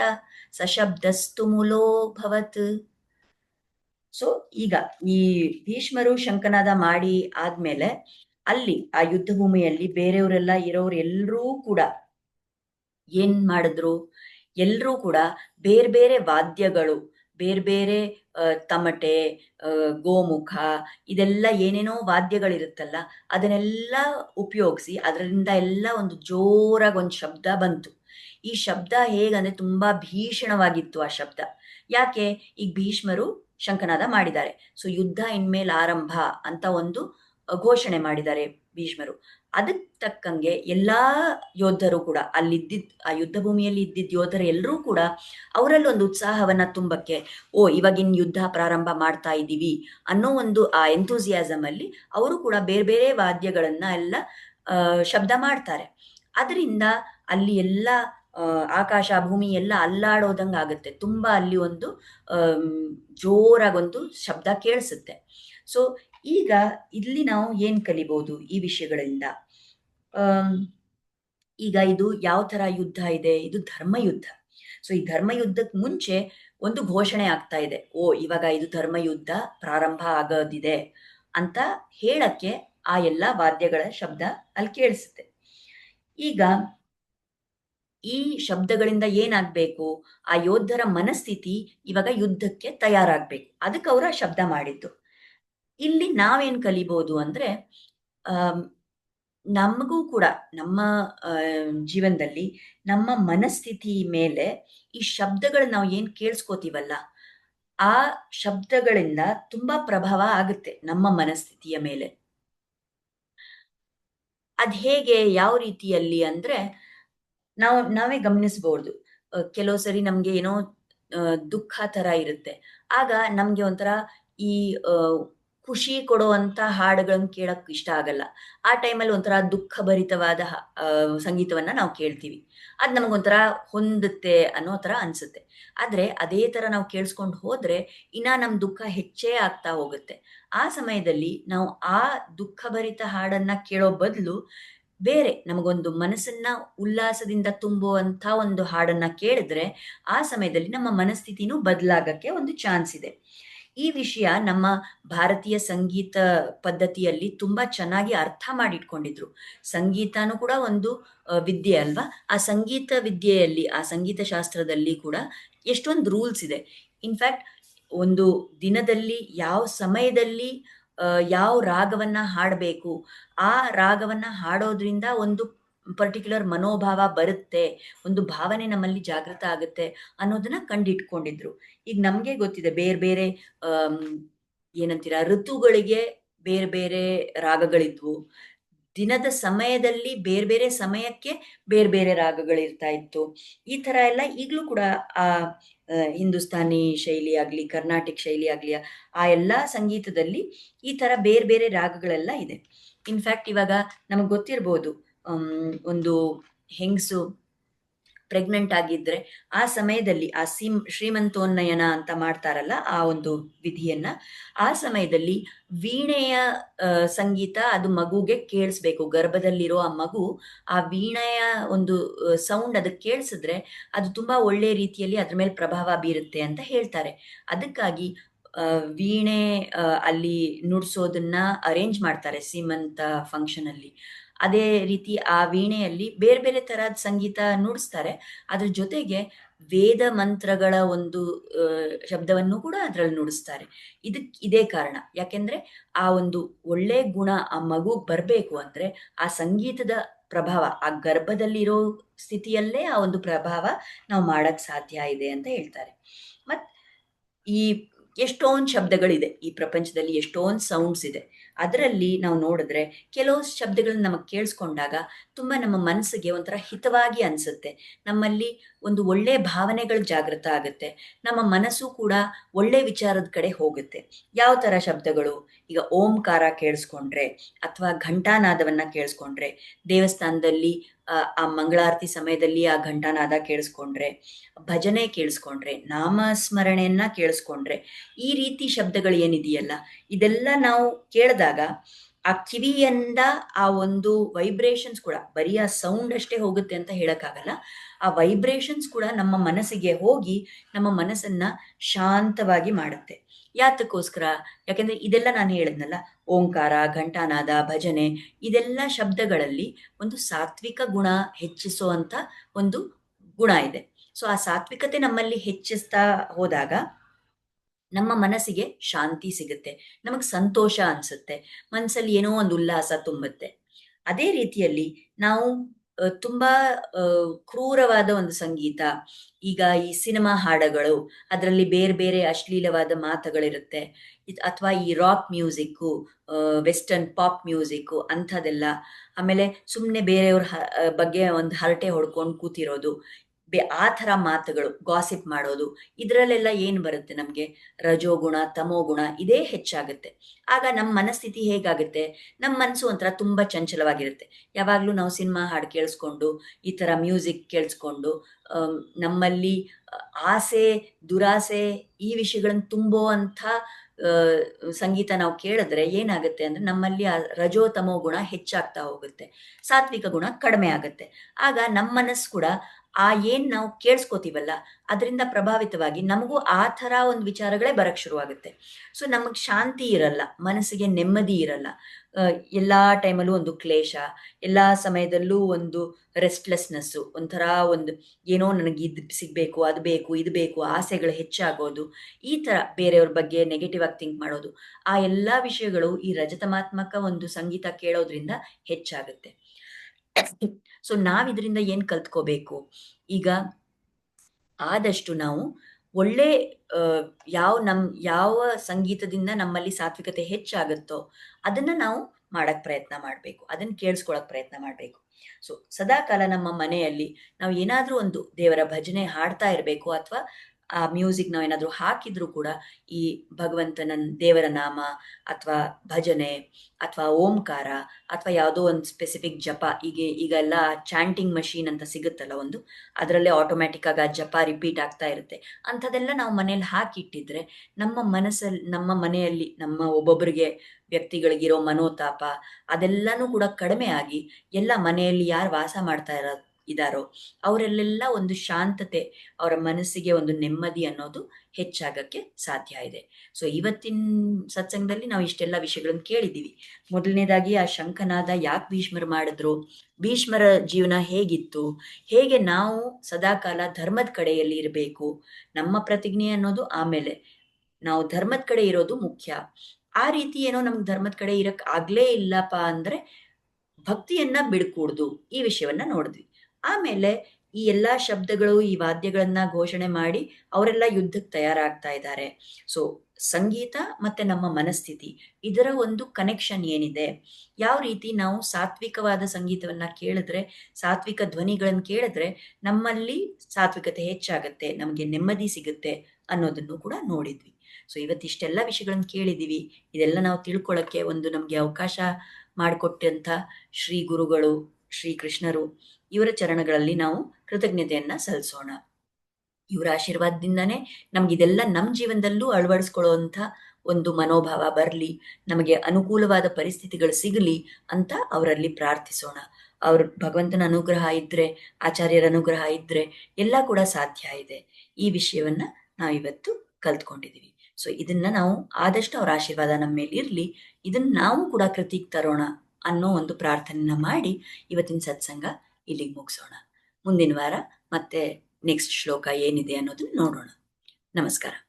ಸಶಬ್ದಸ್ತು ಮುಲೋಭವತ್ ಸೊ ಈಗ ಈ ಭೀಷ್ಮರು ಶಂಕನಾದ ಮಾಡಿ ಆದ್ಮೇಲೆ ಅಲ್ಲಿ ಆ ಯುದ್ಧ ಭೂಮಿಯಲ್ಲಿ ಬೇರೆಯವರೆಲ್ಲ ಇರೋರೆಲ್ಲರೂ ಕೂಡ ಏನ್ ಮಾಡಿದ್ರು? ಎಲ್ಲರೂ ಕೂಡ ಬೇರೆ ಬೇರೆ ವಾದ್ಯಗಳು ಬೇರೆ ಬೇರೆ ತಮಟೆ ಗೋಮುಖ ಇದೆಲ್ಲ ಏನೇನೋ ವಾದ್ಯಗಳಿರುತ್ತಲ್ಲ, ಅದನ್ನೆಲ್ಲ ಉಪಯೋಗಿಸಿ ಅದರಿಂದ ಎಲ್ಲ ಒಂದು ಜೋರಾಗಿ ಒಂದು ಶಬ್ದ ಬಂತು. ಈ ಶಬ್ದ ಹೇಗಂದ್ರೆ ತುಂಬಾ ಭೀಷಣವಾಗಿತ್ತು ಆ ಶಬ್ದ. ಯಾಕೆ? ಈಗ ಭೀಷ್ಮರು ಶಂಕನಾದ ಮಾಡಿದ್ದಾರೆ. ಸೊ ಯುದ್ಧ ಇನ್ಮೇಲೆ ಆರಂಭ ಅಂತ ಒಂದು ಘೋಷಣೆ ಮಾಡಿದ್ದಾರೆ ಭೀಷ್ಮರು. ಅದಕ್ಕೆ ತಕ್ಕಂಗೆ ಎಲ್ಲಾ ಯೋಧರು ಕೂಡ ಅಲ್ಲಿದ್ದಿದ್, ಆ ಯುದ್ಧ ಭೂಮಿಯಲ್ಲಿ ಇದ್ದಿದ್ದ ಯೋಧರು ಎಲ್ಲರೂ ಕೂಡ ಅವರಲ್ಲಿ ಒಂದು ಉತ್ಸಾಹವನ್ನ ತುಂಬಕ್ಕೆ, ಓ, ಇವಾಗಿನ್ ಯುದ್ಧ ಪ್ರಾರಂಭ ಮಾಡ್ತಾ ಇದ್ದೀವಿ ಅನ್ನೋ ಒಂದು ಆ ಎಂಥೂಸಿಯಾಸಮ್ ಅಲ್ಲಿ ಅವರು ಕೂಡ ಬೇರೆ ಬೇರೆ ವಾದ್ಯಗಳನ್ನ ಎಲ್ಲ ಶಬ್ದ ಮಾಡ್ತಾರೆ. ಅದರಿಂದ ಅಲ್ಲಿ ಎಲ್ಲ ಆಕಾಶ ಭೂಮಿ ಎಲ್ಲ ಅಲ್ಲಾಡೋದಂಗ ಆಗುತ್ತೆ. ತುಂಬಾ ಅಲ್ಲಿ ಒಂದು ಜೋರಾಗೊಂದು ಶಬ್ದ ಕೇಳಿಸುತ್ತೆ. ಸೊ ಈಗ ಇಲ್ಲಿ ನಾವು ಏನು ಕಲಿಬಹುದು ಈ ವಿಷಯಗಳಿಂದ? ಈಗ ಇದು ಯಾವ ತರ ಯುದ್ಧ ಇದೆ? ಇದು ಧರ್ಮ ಯುದ್ಧ ಸೊ ಈ ಧರ್ಮ ಯುದ್ಧಕ್ಕೆ ಮುಂಚೆ ಒಂದು ಘೋಷಣೆ ಆಗ್ತಾ ಇದೆ. ಓ, ಇವಾಗ ಇದು ಧರ್ಮ ಯುದ್ಧ ಪ್ರಾರಂಭ ಆಗೋದಿದೆ ಅಂತ ಹೇಳಕ್ಕೆ ಆ ಎಲ್ಲ ವಾದ್ಯಗಳ ಶಬ್ದ ಅಲ್ಲಿ ಕೇಳಿಸುತ್ತೆ. ಈಗ ಈ ಶಬ್ದಗಳಿಂದ ಏನಾಗ್ಬೇಕು? ಆ ಯೋಧರ ಮನಸ್ಥಿತಿ ಇವಾಗ ಯುದ್ಧಕ್ಕೆ ತಯಾರಾಗ್ಬೇಕು. ಅದಕ್ಕೆ ಅವರ ಶಬ್ದ ಮಾಡಿದ್ದು. ಇಲ್ಲಿ ನಾವೇನ್ ಕಲಿಬಹುದು ಅಂದ್ರೆ ನಮಗೂ ಕೂಡ ನಮ್ಮ ಜೀವನದಲ್ಲಿ ನಮ್ಮ ಮನಸ್ಥಿತಿ ಮೇಲೆ ಈ ಶಬ್ದಗಳು ನಾವು ಏನು ಕೇಳಿಸ್ಕೋತೀವಲ್ಲ, ಆ ಶಬ್ದಗಳಿಂದ ತುಂಬಾ ಪ್ರಭಾವ ಆಗುತ್ತೆ ನಮ್ಮ ಮನಸ್ಥಿತಿಯ ಮೇಲೆ. ಅದ್ ಹೇಗೆ, ಯಾವ ರೀತಿಯಲ್ಲಿ ಅಂದ್ರೆ ನಾವು, ನಾವೇ ಗಮನಿಸಬಹುದು ಕೆಲವು ಸರಿ ನಮ್ಗೆ ಏನೋ ದುಃಖ ತರ ಇರುತ್ತೆ. ಆಗ ನಮ್ಗೆ ಒಂಥರ ಈ ಖುಷಿ ಕೊಡುವಂತ ಹಾಡುಗಳನ್ನು ಕೇಳಕ್ ಇಷ್ಟ ಆಗಲ್ಲ. ಆ ಟೈಮಲ್ಲಿ ಒಂಥರ ದುಃಖ ಭರಿತವಾದ ಸಂಗೀತವನ್ನ ನಾವು ಕೇಳ್ತೀವಿ. ಅದು ನಮಗೊಂಥರ ಹೊಂದುತ್ತೆ ಅನ್ನೋ ಥರ ಅನ್ಸುತ್ತೆ. ಆದ್ರೆ ಅದೇ ತರ ನಾವು ಕೇಳಿಸ್ಕೊಂಡು ಹೋದ್ರೆ ಇನ್ನ ನಮ್ಮ ದುಃಖ ಹೆಚ್ಚೇ ಆಗ್ತಾ ಹೋಗುತ್ತೆ. ಆ ಸಮಯದಲ್ಲಿ ನಾವು ಆ ದುಃಖಭರಿತ ಹಾಡನ್ನ ಕೇಳೋ ಬದಲು ಬೇರೆ ನಮಗೊಂದು ಮನಸ್ಸನ್ನ ಉಲ್ಲಾಸದಿಂದ ತುಂಬುವಂತ ಒಂದು ಹಾಡನ್ನ ಕೇಳಿದ್ರೆ ಆ ಸಮಯದಲ್ಲಿ ನಮ್ಮ ಮನಸ್ಥಿತಿನೂ ಬದಲಾಗಕ್ಕೆ ಒಂದು ಚಾನ್ಸ್ ಇದೆ. ಈ ವಿಷಯ ನಮ್ಮ ಭಾರತೀಯ ಸಂಗೀತ ಪದ್ಧತಿಯಲ್ಲಿ ತುಂಬಾ ಚೆನ್ನಾಗಿ ಅರ್ಥ ಮಾಡಿಟ್ಕೊಂಡಿದ್ರು. ಸಂಗೀತನೂ ಕೂಡ ಒಂದು ವಿದ್ಯೆ ಅಲ್ವಾ? ಆ ಸಂಗೀತ ವಿದ್ಯೆಯಲ್ಲಿ, ಆ ಸಂಗೀತ ಶಾಸ್ತ್ರದಲ್ಲಿ ಕೂಡ ಎಷ್ಟೊಂದು ರೂಲ್ಸ್ ಇದೆ. ಇನ್ಫ್ಯಾಕ್ಟ್ ಒಂದು ದಿನದಲ್ಲಿ ಯಾವ ಸಮಯದಲ್ಲಿ ಯಾವ ರಾಗವನ್ನ ಹಾಡಬೇಕು, ಆ ರಾಗವನ್ನ ಹಾಡೋದ್ರಿಂದ ಒಂದು ಪರ್ಟಿಕ್ಯುಲರ್ ಮನೋಭಾವ ಬರುತ್ತೆ, ಒಂದು ಭಾವನೆ ನಮ್ಮಲ್ಲಿ ಜಾಗೃತ ಆಗುತ್ತೆ ಅನ್ನೋದನ್ನ ಕಂಡಿಟ್ಕೊಂಡಿದ್ರು. ಈಗ ನಮ್ಗೆ ಗೊತ್ತಿದೆ ಬೇರೆ ಬೇರೆ ಏನಂತೀರ, ಋತುಗಳಿಗೆ ಬೇರೆ ಬೇರೆ ರಾಗಗಳಿದ್ವು. ದಿನದ ಸಮಯದಲ್ಲಿ ಬೇರೆ ಬೇರೆ ಸಮಯಕ್ಕೆ ಬೇರೆ ಬೇರೆ ರಾಗಗಳಿರ್ತಾ ಇತ್ತು. ಈ ತರ ಎಲ್ಲ ಈಗಲೂ ಕೂಡ ಆ ಹಿಂದೂಸ್ತಾನಿ ಶೈಲಿ ಆಗ್ಲಿ, ಕರ್ನಾಟಕ ಶೈಲಿ ಆಗ್ಲಿ, ಆ ಎಲ್ಲಾ ಸಂಗೀತದಲ್ಲಿ ಈ ತರ ಬೇರೆ ಬೇರೆ ರಾಗಗಳೆಲ್ಲ ಇದೆ. ಇನ್ಫ್ಯಾಕ್ಟ್ ಇವಾಗ ನಮಗೆ ಗೊತ್ತಿರ್ಬೋದು ಒಂದು ಹೆಂಗಸು ಪ್ರೆಗ್ನೆಂಟ್ ಆಗಿದ್ರೆ ಆ ಸಮಯದಲ್ಲಿ ಆ ಸೀಮ್, ಶ್ರೀಮಂತೋನ್ನಯನ ಅಂತ ಮಾಡ್ತಾರಲ್ಲ ಆ ಒಂದು ವಿಧಿಯನ್ನ, ಆ ಸಮಯದಲ್ಲಿ ವೀಣೆಯ ಸಂಗೀತ ಅದು ಮಗುಗೆ ಕೇಳಿಸ್ಬೇಕು. ಗರ್ಭದಲ್ಲಿರೋ ಆ ಮಗು ಆ ವೀಣೆಯ ಒಂದು ಸೌಂಡ್ ಅದಕ್ಕೆ ಕೇಳಿಸಿದ್ರೆ ಅದು ತುಂಬಾ ಒಳ್ಳೆ ರೀತಿಯಲ್ಲಿ ಅದ್ರ ಮೇಲೆ ಪ್ರಭಾವ ಬೀರುತ್ತೆ ಅಂತ ಹೇಳ್ತಾರೆ. ಅದಕ್ಕಾಗಿ ವೀಣೆ ಅಲ್ಲಿ ನುಡ್ಸೋದನ್ನ ಅರೇಂಜ್ ಮಾಡ್ತಾರೆ ಸೀಮಂತ ಫಂಕ್ಷನ್ ಅಲ್ಲಿ. ಅದೇ ರೀತಿ ಆ ವೀಣೆಯಲ್ಲಿ ಬೇರೆ ಬೇರೆ ತರಹದ ಸಂಗೀತ ನುಡಿಸ್ತಾರೆ. ಅದ್ರ ಜೊತೆಗೆ ವೇದ ಮಂತ್ರಗಳ ಒಂದು ಶಬ್ದವನ್ನು ಕೂಡ ಅದ್ರಲ್ಲಿ ನುಡಿಸ್ತಾರೆ. ಇದಕ್ಕೆ ಇದೇ ಕಾರಣ. ಯಾಕೆಂದ್ರೆ ಆ ಒಂದು ಒಳ್ಳೆ ಗುಣ ಆ ಮಗು ಬರ್ಬೇಕು ಅಂದ್ರೆ ಆ ಸಂಗೀತದ ಪ್ರಭಾವ, ಆ ಗರ್ಭದಲ್ಲಿರೋ ಸ್ಥಿತಿಯಲ್ಲೇ ಆ ಒಂದು ಪ್ರಭಾವ ನಾವು ಮಾಡಕ್ ಸಾಧ್ಯ ಇದೆ ಅಂತ ಹೇಳ್ತಾರೆ. ಮತ್ ಈ ಎಷ್ಟೊಂದು ಶಬ್ದಗಳಿದೆ ಈ ಪ್ರಪಂಚದಲ್ಲಿ ಎಷ್ಟೊಂದು ಸೌಂಡ್ಸ್ ಇದೆ. ಅದರಲ್ಲಿ ನಾವು ನೋಡಿದ್ರೆ ಕೆಲವು ಶಬ್ದಗಳನ್ನ ನಮಗೆ ಕೇಳಿಸ್ಕೊಂಡಾಗ ತುಂಬಾ ನಮ್ಮ ಮನಸ್ಸಿಗೆ ಒಂಥರ ಹಿತವಾಗಿ ಅನ್ಸುತ್ತೆ. ನಮ್ಮಲ್ಲಿ ಒಂದು ಒಳ್ಳೆ ಭಾವನೆಗಳು ಜಾಗೃತ ಆಗುತ್ತೆ. ನಮ್ಮ ಮನಸ್ಸು ಕೂಡ ಒಳ್ಳೆ ವಿಚಾರದ ಕಡೆ ಹೋಗುತ್ತೆ. ಯಾವ ಥರ ಶಬ್ದಗಳು? ಈಗ ಓಂಕಾರ ಕೇಳಿಸ್ಕೊಂಡ್ರೆ ಅಥವಾ ಘಂಟಾನಾದವನ್ನ ಕೇಳಿಸ್ಕೊಂಡ್ರೆ ದೇವಸ್ಥಾನದಲ್ಲಿ ಆ ಮಂಗಳಾರತಿ ಸಮಯದಲ್ಲಿ ಆ ಘಂಟಾನಾದ ಕೇಳಿಸ್ಕೊಂಡ್ರೆ, ಭಜನೆ ಕೇಳಿಸ್ಕೊಂಡ್ರೆ, ನಾಮಸ್ಮರಣೆಯನ್ನ ಕೇಳಿಸ್ಕೊಂಡ್ರೆ, ಈ ರೀತಿ ಶಬ್ದಗಳು ಏನಿದೆಯಲ್ಲ, ಇದೆಲ್ಲ ನಾವು ಕೇಳಿದಾಗ ಆ ಕಿವಿಯಿಂದ ಆ ಒಂದು ವೈಬ್ರೇಷನ್ಸ್ ಕೂಡ, ಬರೀ ಆ ಸೌಂಡ್ ಅಷ್ಟೇ ಹೋಗುತ್ತೆ ಅಂತ ಹೇಳಕ್ಕಾಗಲ್ಲ, ಆ ವೈಬ್ರೇಷನ್ಸ್ ಕೂಡ ನಮ್ಮ ಮನಸ್ಸಿಗೆ ಹೋಗಿ ನಮ್ಮ ಮನಸ್ಸನ್ನ ಶಾಂತವಾಗಿ ಮಾಡುತ್ತೆ. ಯಾತಕ್ಕೋಸ್ಕರ? ಯಾಕೆಂದ್ರೆ ಇದೆಲ್ಲ ನಾನು ಹೇಳಿದ್ನಲ್ಲ, ಓಂಕಾರ, ಘಂಟಾನಾದ, ಭಜನೆ, ಇದೆಲ್ಲ ಶಬ್ದಗಳಲ್ಲಿ ಒಂದು ಸಾತ್ವಿಕ ಗುಣ ಹೆಚ್ಚಿಸುವಂತ ಒಂದು ಗುಣ ಇದೆ. ಸೊ ಆ ಸಾತ್ವಿಕತೆ ನಮ್ಮಲ್ಲಿ ಹೆಚ್ಚಿಸ್ತಾ ಹೋದಾಗ ನಮ್ಮ ಮನಸ್ಸಿಗೆ ಶಾಂತಿ ಸಿಗುತ್ತೆ, ನಮಗೆ ಸಂತೋಷ ಅನ್ಸುತ್ತೆ ಮನಸ್ಸಲ್ಲಿ ಏನೋ ಒಂದು ಉಲ್ಲಾಸ ತುಂಬುತ್ತೆ. ಅದೇ ರೀತಿಯಲ್ಲಿ ನಾವು ತುಂಬಾ ಕ್ರೂರವಾದ ಒಂದು ಸಂಗೀತ. ಈಗ ಈ ಸಿನಿಮಾ ಹಾಡಗಳು, ಅದರಲ್ಲಿ ಬೇರೆ ಬೇರೆ ಅಶ್ಲೀಲವಾದ ಮಾತುಗಳಿರುತ್ತೆ. ಅಥವಾ ಈ rock music western pop music ಅಂಥದ್ದೆಲ್ಲ. ಆಮೇಲೆ ಸುಮ್ಮನೆ ಬೇರೆಯವ್ರ ಬಗ್ಗೆ ಒಂದು ಹರಟೆ ಹೊಡ್ಕೊಂಡು ಕೂತಿರೋದು. ಆ ಥರ ಮಾತುಗಳು ಗಾಸಿಪ್ ಮಾಡೋದು, ಇದರಲ್ಲೆಲ್ಲ ಏನು ಬರುತ್ತೆ ನಮಗೆ? ರಜೋಗುಣ ತಮೋಗುಣ ಇದೇ ಹೆಚ್ಚಾಗುತ್ತೆ. ಆಗ ನಮ್ಮ ಮನಸ್ಥಿತಿ ಹೇಗಾಗುತ್ತೆ? ನಮ್ಮ ಮನಸ್ಸು ಒಂಥರ ತುಂಬ ಚಂಚಲವಾಗಿರುತ್ತೆ. ಯಾವಾಗಲೂ ನಾವು ಸಿನಿಮಾ ಹಾಡು ಕೇಳಿಸ್ಕೊಂಡು, ಈ ಥರ ಮ್ಯೂಸಿಕ್ ಕೇಳಿಸ್ಕೊಂಡು ನಮ್ಮಲ್ಲಿ ಆಸೆ, ದುರಾಸೆ ಈ ವಿಷಯಗಳನ್ನು ತುಂಬೋ ಅಂಥ ಸಂಗೀತ ನಾವು ಕೇಳಿದ್ರೆ ಏನಾಗುತ್ತೆ ಅಂದ್ರೆ ನಮ್ಮಲ್ಲಿ ಆ ರಜೋ, ತಮೋ ಗುಣ ಹೆಚ್ಚಾಗ್ತಾ ಹೋಗುತ್ತೆ. ಸಾತ್ವಿಕ ಗುಣ ಕಡಿಮೆ ಆಗುತ್ತೆ. ಆಗ ನಮ್ಮ ಮನಸ್ಸು ಕೂಡ ಆ ಏನ್ ನಾವು ಕೇಳಿಸ್ಕೋತೀವಲ್ಲ, ಅದರಿಂದ ಪ್ರಭಾವಿತವಾಗಿ ನಮಗೂ ಆ ಥರ ಒಂದು ವಿಚಾರಗಳೇ ಬರಕ್ ಶುರುವಾಗುತ್ತೆ. ಸೊ ನಮಗೆ ಶಾಂತಿ ಇರಲ್ಲ, ಮನಸ್ಸಿಗೆ ನೆಮ್ಮದಿ ಇರಲ್ಲ. ಎಲ್ಲ ಎಲ್ಲಾ ಟೈಮಲ್ಲೂ ಒಂದು ಕ್ಲೇಶ, ಎಲ್ಲಾ ಸಮಯದಲ್ಲೂ ಒಂದು ರೆಸ್ಟ್ಲೆಸ್ನೆಸ್ಸು ಒಂಥರ ಒಂದು ಏನೋ ನನಗೆ ಇದು ಸಿಗಬೇಕು, ಅದು ಬೇಕು, ಇದು ಬೇಕು, ಆಸೆಗಳು ಹೆಚ್ಚಾಗೋದು, ಈ ಥರ ಬೇರೆಯವ್ರ ಬಗ್ಗೆ ನೆಗೆಟಿವ್ ಆಗಿ ಥಿಂಕ್ ಮಾಡೋದು, ಆ ಎಲ್ಲ ವಿಷಯಗಳು ಈ ರಜತಮಾತ್ಮಕ ಒಂದು ಸಂಗೀತ ಕೇಳೋದ್ರಿಂದ ಹೆಚ್ಚಾಗುತ್ತೆ. ಸೊ ನಾವ್ ಇದರಿಂದ ಏನ್ ಕಲ್ತ್ಕೋಬೇಕು? ಈಗ ಆದಷ್ಟು ನಾವು ಒಳ್ಳೆ ಯಾವ ನಮ್, ಯಾವ ಸಂಗೀತದಿಂದ ನಮ್ಮಲ್ಲಿ ಸಾತ್ವಿಕತೆ ಹೆಚ್ಚಾಗುತ್ತೋ ಅದನ್ನ ನಾವು ಮಾಡಕ್ ಪ್ರಯತ್ನ ಮಾಡಬೇಕು. ಅದನ್ನ ಕೇಳಿಸ್ಕೊಳಕ್ ಪ್ರಯತ್ನ ಮಾಡಬೇಕು. ಸೊ ಸದಾಕಾಲ ನಮ್ಮ ಮನೆಯಲ್ಲಿ ನಾವು ಏನಾದ್ರೂ ಒಂದು ದೇವರ ಭಜನೆ ಹಾಡ್ತಾ ಇರಬೇಕು ಅಥವಾ ಆ ಮ್ಯೂಸಿಕ್ ನಾವು ಏನಾದರೂ ಹಾಕಿದ್ರು ಕೂಡ ಈ ಭಗವಂತನ ದೇವರ ನಾಮ ಅಥವಾ ಭಜನೆ ಅಥವಾ ಓಂಕಾರ ಅಥವಾ ಯಾವುದೋ ಒಂದು ಸ್ಪೆಸಿಫಿಕ್ ಜಪ ಈಗ ಈಗೆಲ್ಲ ಚಾಂಟಿಂಗ್ ಮಷೀನ್ ಅಂತ ಸಿಗುತ್ತಲ್ಲ ಒಂದು, ಅದರಲ್ಲೇ ಆಟೋಮ್ಯಾಟಿಕ್ ಆಗಿ ಆ ಜಪ ರಿಪೀಟ್ ಆಗ್ತಾ ಇರುತ್ತೆ. ಅಂಥದ್ದೆಲ್ಲ ನಾವು ಮನೇಲಿ ಹಾಕಿಟ್ಟಿದ್ರೆ ನಮ್ಮ ಮನಸ್ಸಲ್ಲಿ ನಮ್ಮ ಮನೆಯಲ್ಲಿ ನಮ್ಮ ಒಬ್ಬೊಬ್ಬರಿಗೆ ವ್ಯಕ್ತಿಗಳಿಗಿರೋ ಮನೋತಾಪ ಅದೆಲ್ಲನೂ ಕೂಡ ಕಡಿಮೆ ಆಗಿ ಎಲ್ಲ ಮನೆಯಲ್ಲಿ ಯಾರು ವಾಸ ಮಾಡ್ತಾ ಇರೋ ಇದಾರೋ ಅವರಲ್ಲೆಲ್ಲ ಒಂದು ಶಾಂತತೆ, ಅವರ ಮನಸ್ಸಿಗೆ ಒಂದು ನೆಮ್ಮದಿ ಅನ್ನೋದು ಹೆಚ್ಚಾಗಕ್ಕೆ ಸಾಧ್ಯ ಇದೆ. ಸೊ ಇವತ್ತಿನ ಸತ್ಸಂಗದಲ್ಲಿ ನಾವು ಇಷ್ಟೆಲ್ಲ ವಿಷಯಗಳನ್ನು ಕೇಳಿದ್ದೀವಿ. ಮೊದಲನೇದಾಗಿ ಆ ಶಂಖನಾದ ಯಾಕೆ ಭೀಷ್ಮರು ಮಾಡಿದ್ರು? ಭೀಷ್ಮರ ಜೀವನ ಹೇಗಿತ್ತು? ಹೇಗೆ ನಾವು ಸದಾಕಾಲ ಧರ್ಮದ ಕಡೆಯಲ್ಲಿ ಇರಬೇಕು? ನಮ್ಮ ಪ್ರತಿಜ್ಞೆ ಅನ್ನೋದು ಆಮೇಲೆ. ನಾವು ಧರ್ಮದ ಕಡೆ ಇರೋದು ಮುಖ್ಯ. ಆ ರೀತಿ ಏನೋ ನಮ್ಗೆ ಧರ್ಮದ ಕಡೆ ಇರಕ್ ಆಗ್ಲೇ ಇಲ್ಲಪ್ಪ ಅಂದ್ರೆ ಭಕ್ತಿಯನ್ನ ಬಿಡ್ಕೂಡ್ದು ಈ ವಿಷಯವನ್ನ ನೋಡಿದ್ವಿ. ಆಮೇಲೆ ಈ ಎಲ್ಲಾ ಶಬ್ದಗಳು, ಈ ವಾದ್ಯಗಳನ್ನ ಘೋಷಣೆ ಮಾಡಿ ಅವರೆಲ್ಲ ಯುದ್ಧಕ್ಕೆ ತಯಾರಾಗ್ತಾ ಇದ್ದಾರೆ. ಸೊ ಸಂಗೀತ ಮತ್ತೆ ನಮ್ಮ ಮನಸ್ಥಿತಿ, ಇದರ ಒಂದು ಕನೆಕ್ಷನ್ ಏನಿದೆ? ಯಾವ ರೀತಿ ನಾವು ಸಾತ್ವಿಕವಾದ ಸಂಗೀತವನ್ನ ಕೇಳಿದ್ರೆ, ಸಾತ್ವಿಕ ಧ್ವನಿಗಳನ್ನು ಕೇಳಿದ್ರೆ ನಮ್ಮಲ್ಲಿ ಸಾತ್ವಿಕತೆ ಹೆಚ್ಚಾಗುತ್ತೆ, ನಮಗೆ ನೆಮ್ಮದಿ ಸಿಗುತ್ತೆ ಅನ್ನೋದನ್ನು ಕೂಡ ನೋಡಿದ್ವಿ. ಸೊ ಇವತ್ತಿಷ್ಟೆಲ್ಲ ವಿಷಯಗಳನ್ನ ಕೇಳಿದೀವಿ. ಇದೆಲ್ಲ ನಾವು ತಿಳ್ಕೊಳ್ಳೋಕ್ಕೆ ಒಂದು ನಮಗೆ ಅವಕಾಶ ಮಾಡಿಕೊಟ್ಟಂಥ ಶ್ರೀ ಗುರುಗಳು, ಶ್ರೀ ಕೃಷ್ಣರು ಇವರ ಚರಣಗಳಲ್ಲಿ ನಾವು ಕೃತಜ್ಞತೆಯನ್ನ ಸಲ್ಲಿಸೋಣ. ಇವರ ಆಶೀರ್ವಾದದಿಂದನೇ ನಮ್ಗೆ ಇದೆಲ್ಲ ನಮ್ಮ ಜೀವನದಲ್ಲೂ ಅಳವಡಿಸ್ಕೊಳ್ಳುವಂಥ ಒಂದು ಮನೋಭಾವ ಬರಲಿ, ನಮಗೆ ಅನುಕೂಲವಾದ ಪರಿಸ್ಥಿತಿಗಳು ಸಿಗಲಿ ಅಂತ ಅವರಲ್ಲಿ ಪ್ರಾರ್ಥಿಸೋಣ. ಅವ್ರ ಭಗವಂತನ ಅನುಗ್ರಹ ಇದ್ರೆ, ಆಚಾರ್ಯರ ಅನುಗ್ರಹ ಇದ್ರೆ ಎಲ್ಲ ಕೂಡ ಸಾಧ್ಯ ಇದೆ. ಈ ವಿಷಯವನ್ನ ನಾವಿವತ್ತು ಕಲ್ತ್ಕೊಂಡಿದೀವಿ. ಸೊ ಇದನ್ನ ನಾವು ಆದಷ್ಟು ಅವರ ಆಶೀರ್ವಾದ ನಮ್ಮ ಮೇಲೆ ಇರಲಿ. ಇದನ್ನ ನಾವು ಕೂಡ ಕೃತಿಗೆ ತರೋಣ ಅನ್ನೋ ಒಂದು ಪ್ರಾರ್ಥನೆನ ಮಾಡಿ ಇವತ್ತಿನ ಸತ್ಸಂಗ ಇಲ್ಲಿಗೆ ಮುಗಿಸೋಣ. ಮುಂದಿನ ವಾರ ಮತ್ತೆ ನೆಕ್ಸ್ಟ್ ಶ್ಲೋಕ ಏನಿದೆ ಅನ್ನೋದನ್ನ ನೋಡೋಣ. ನಮಸ್ಕಾರ.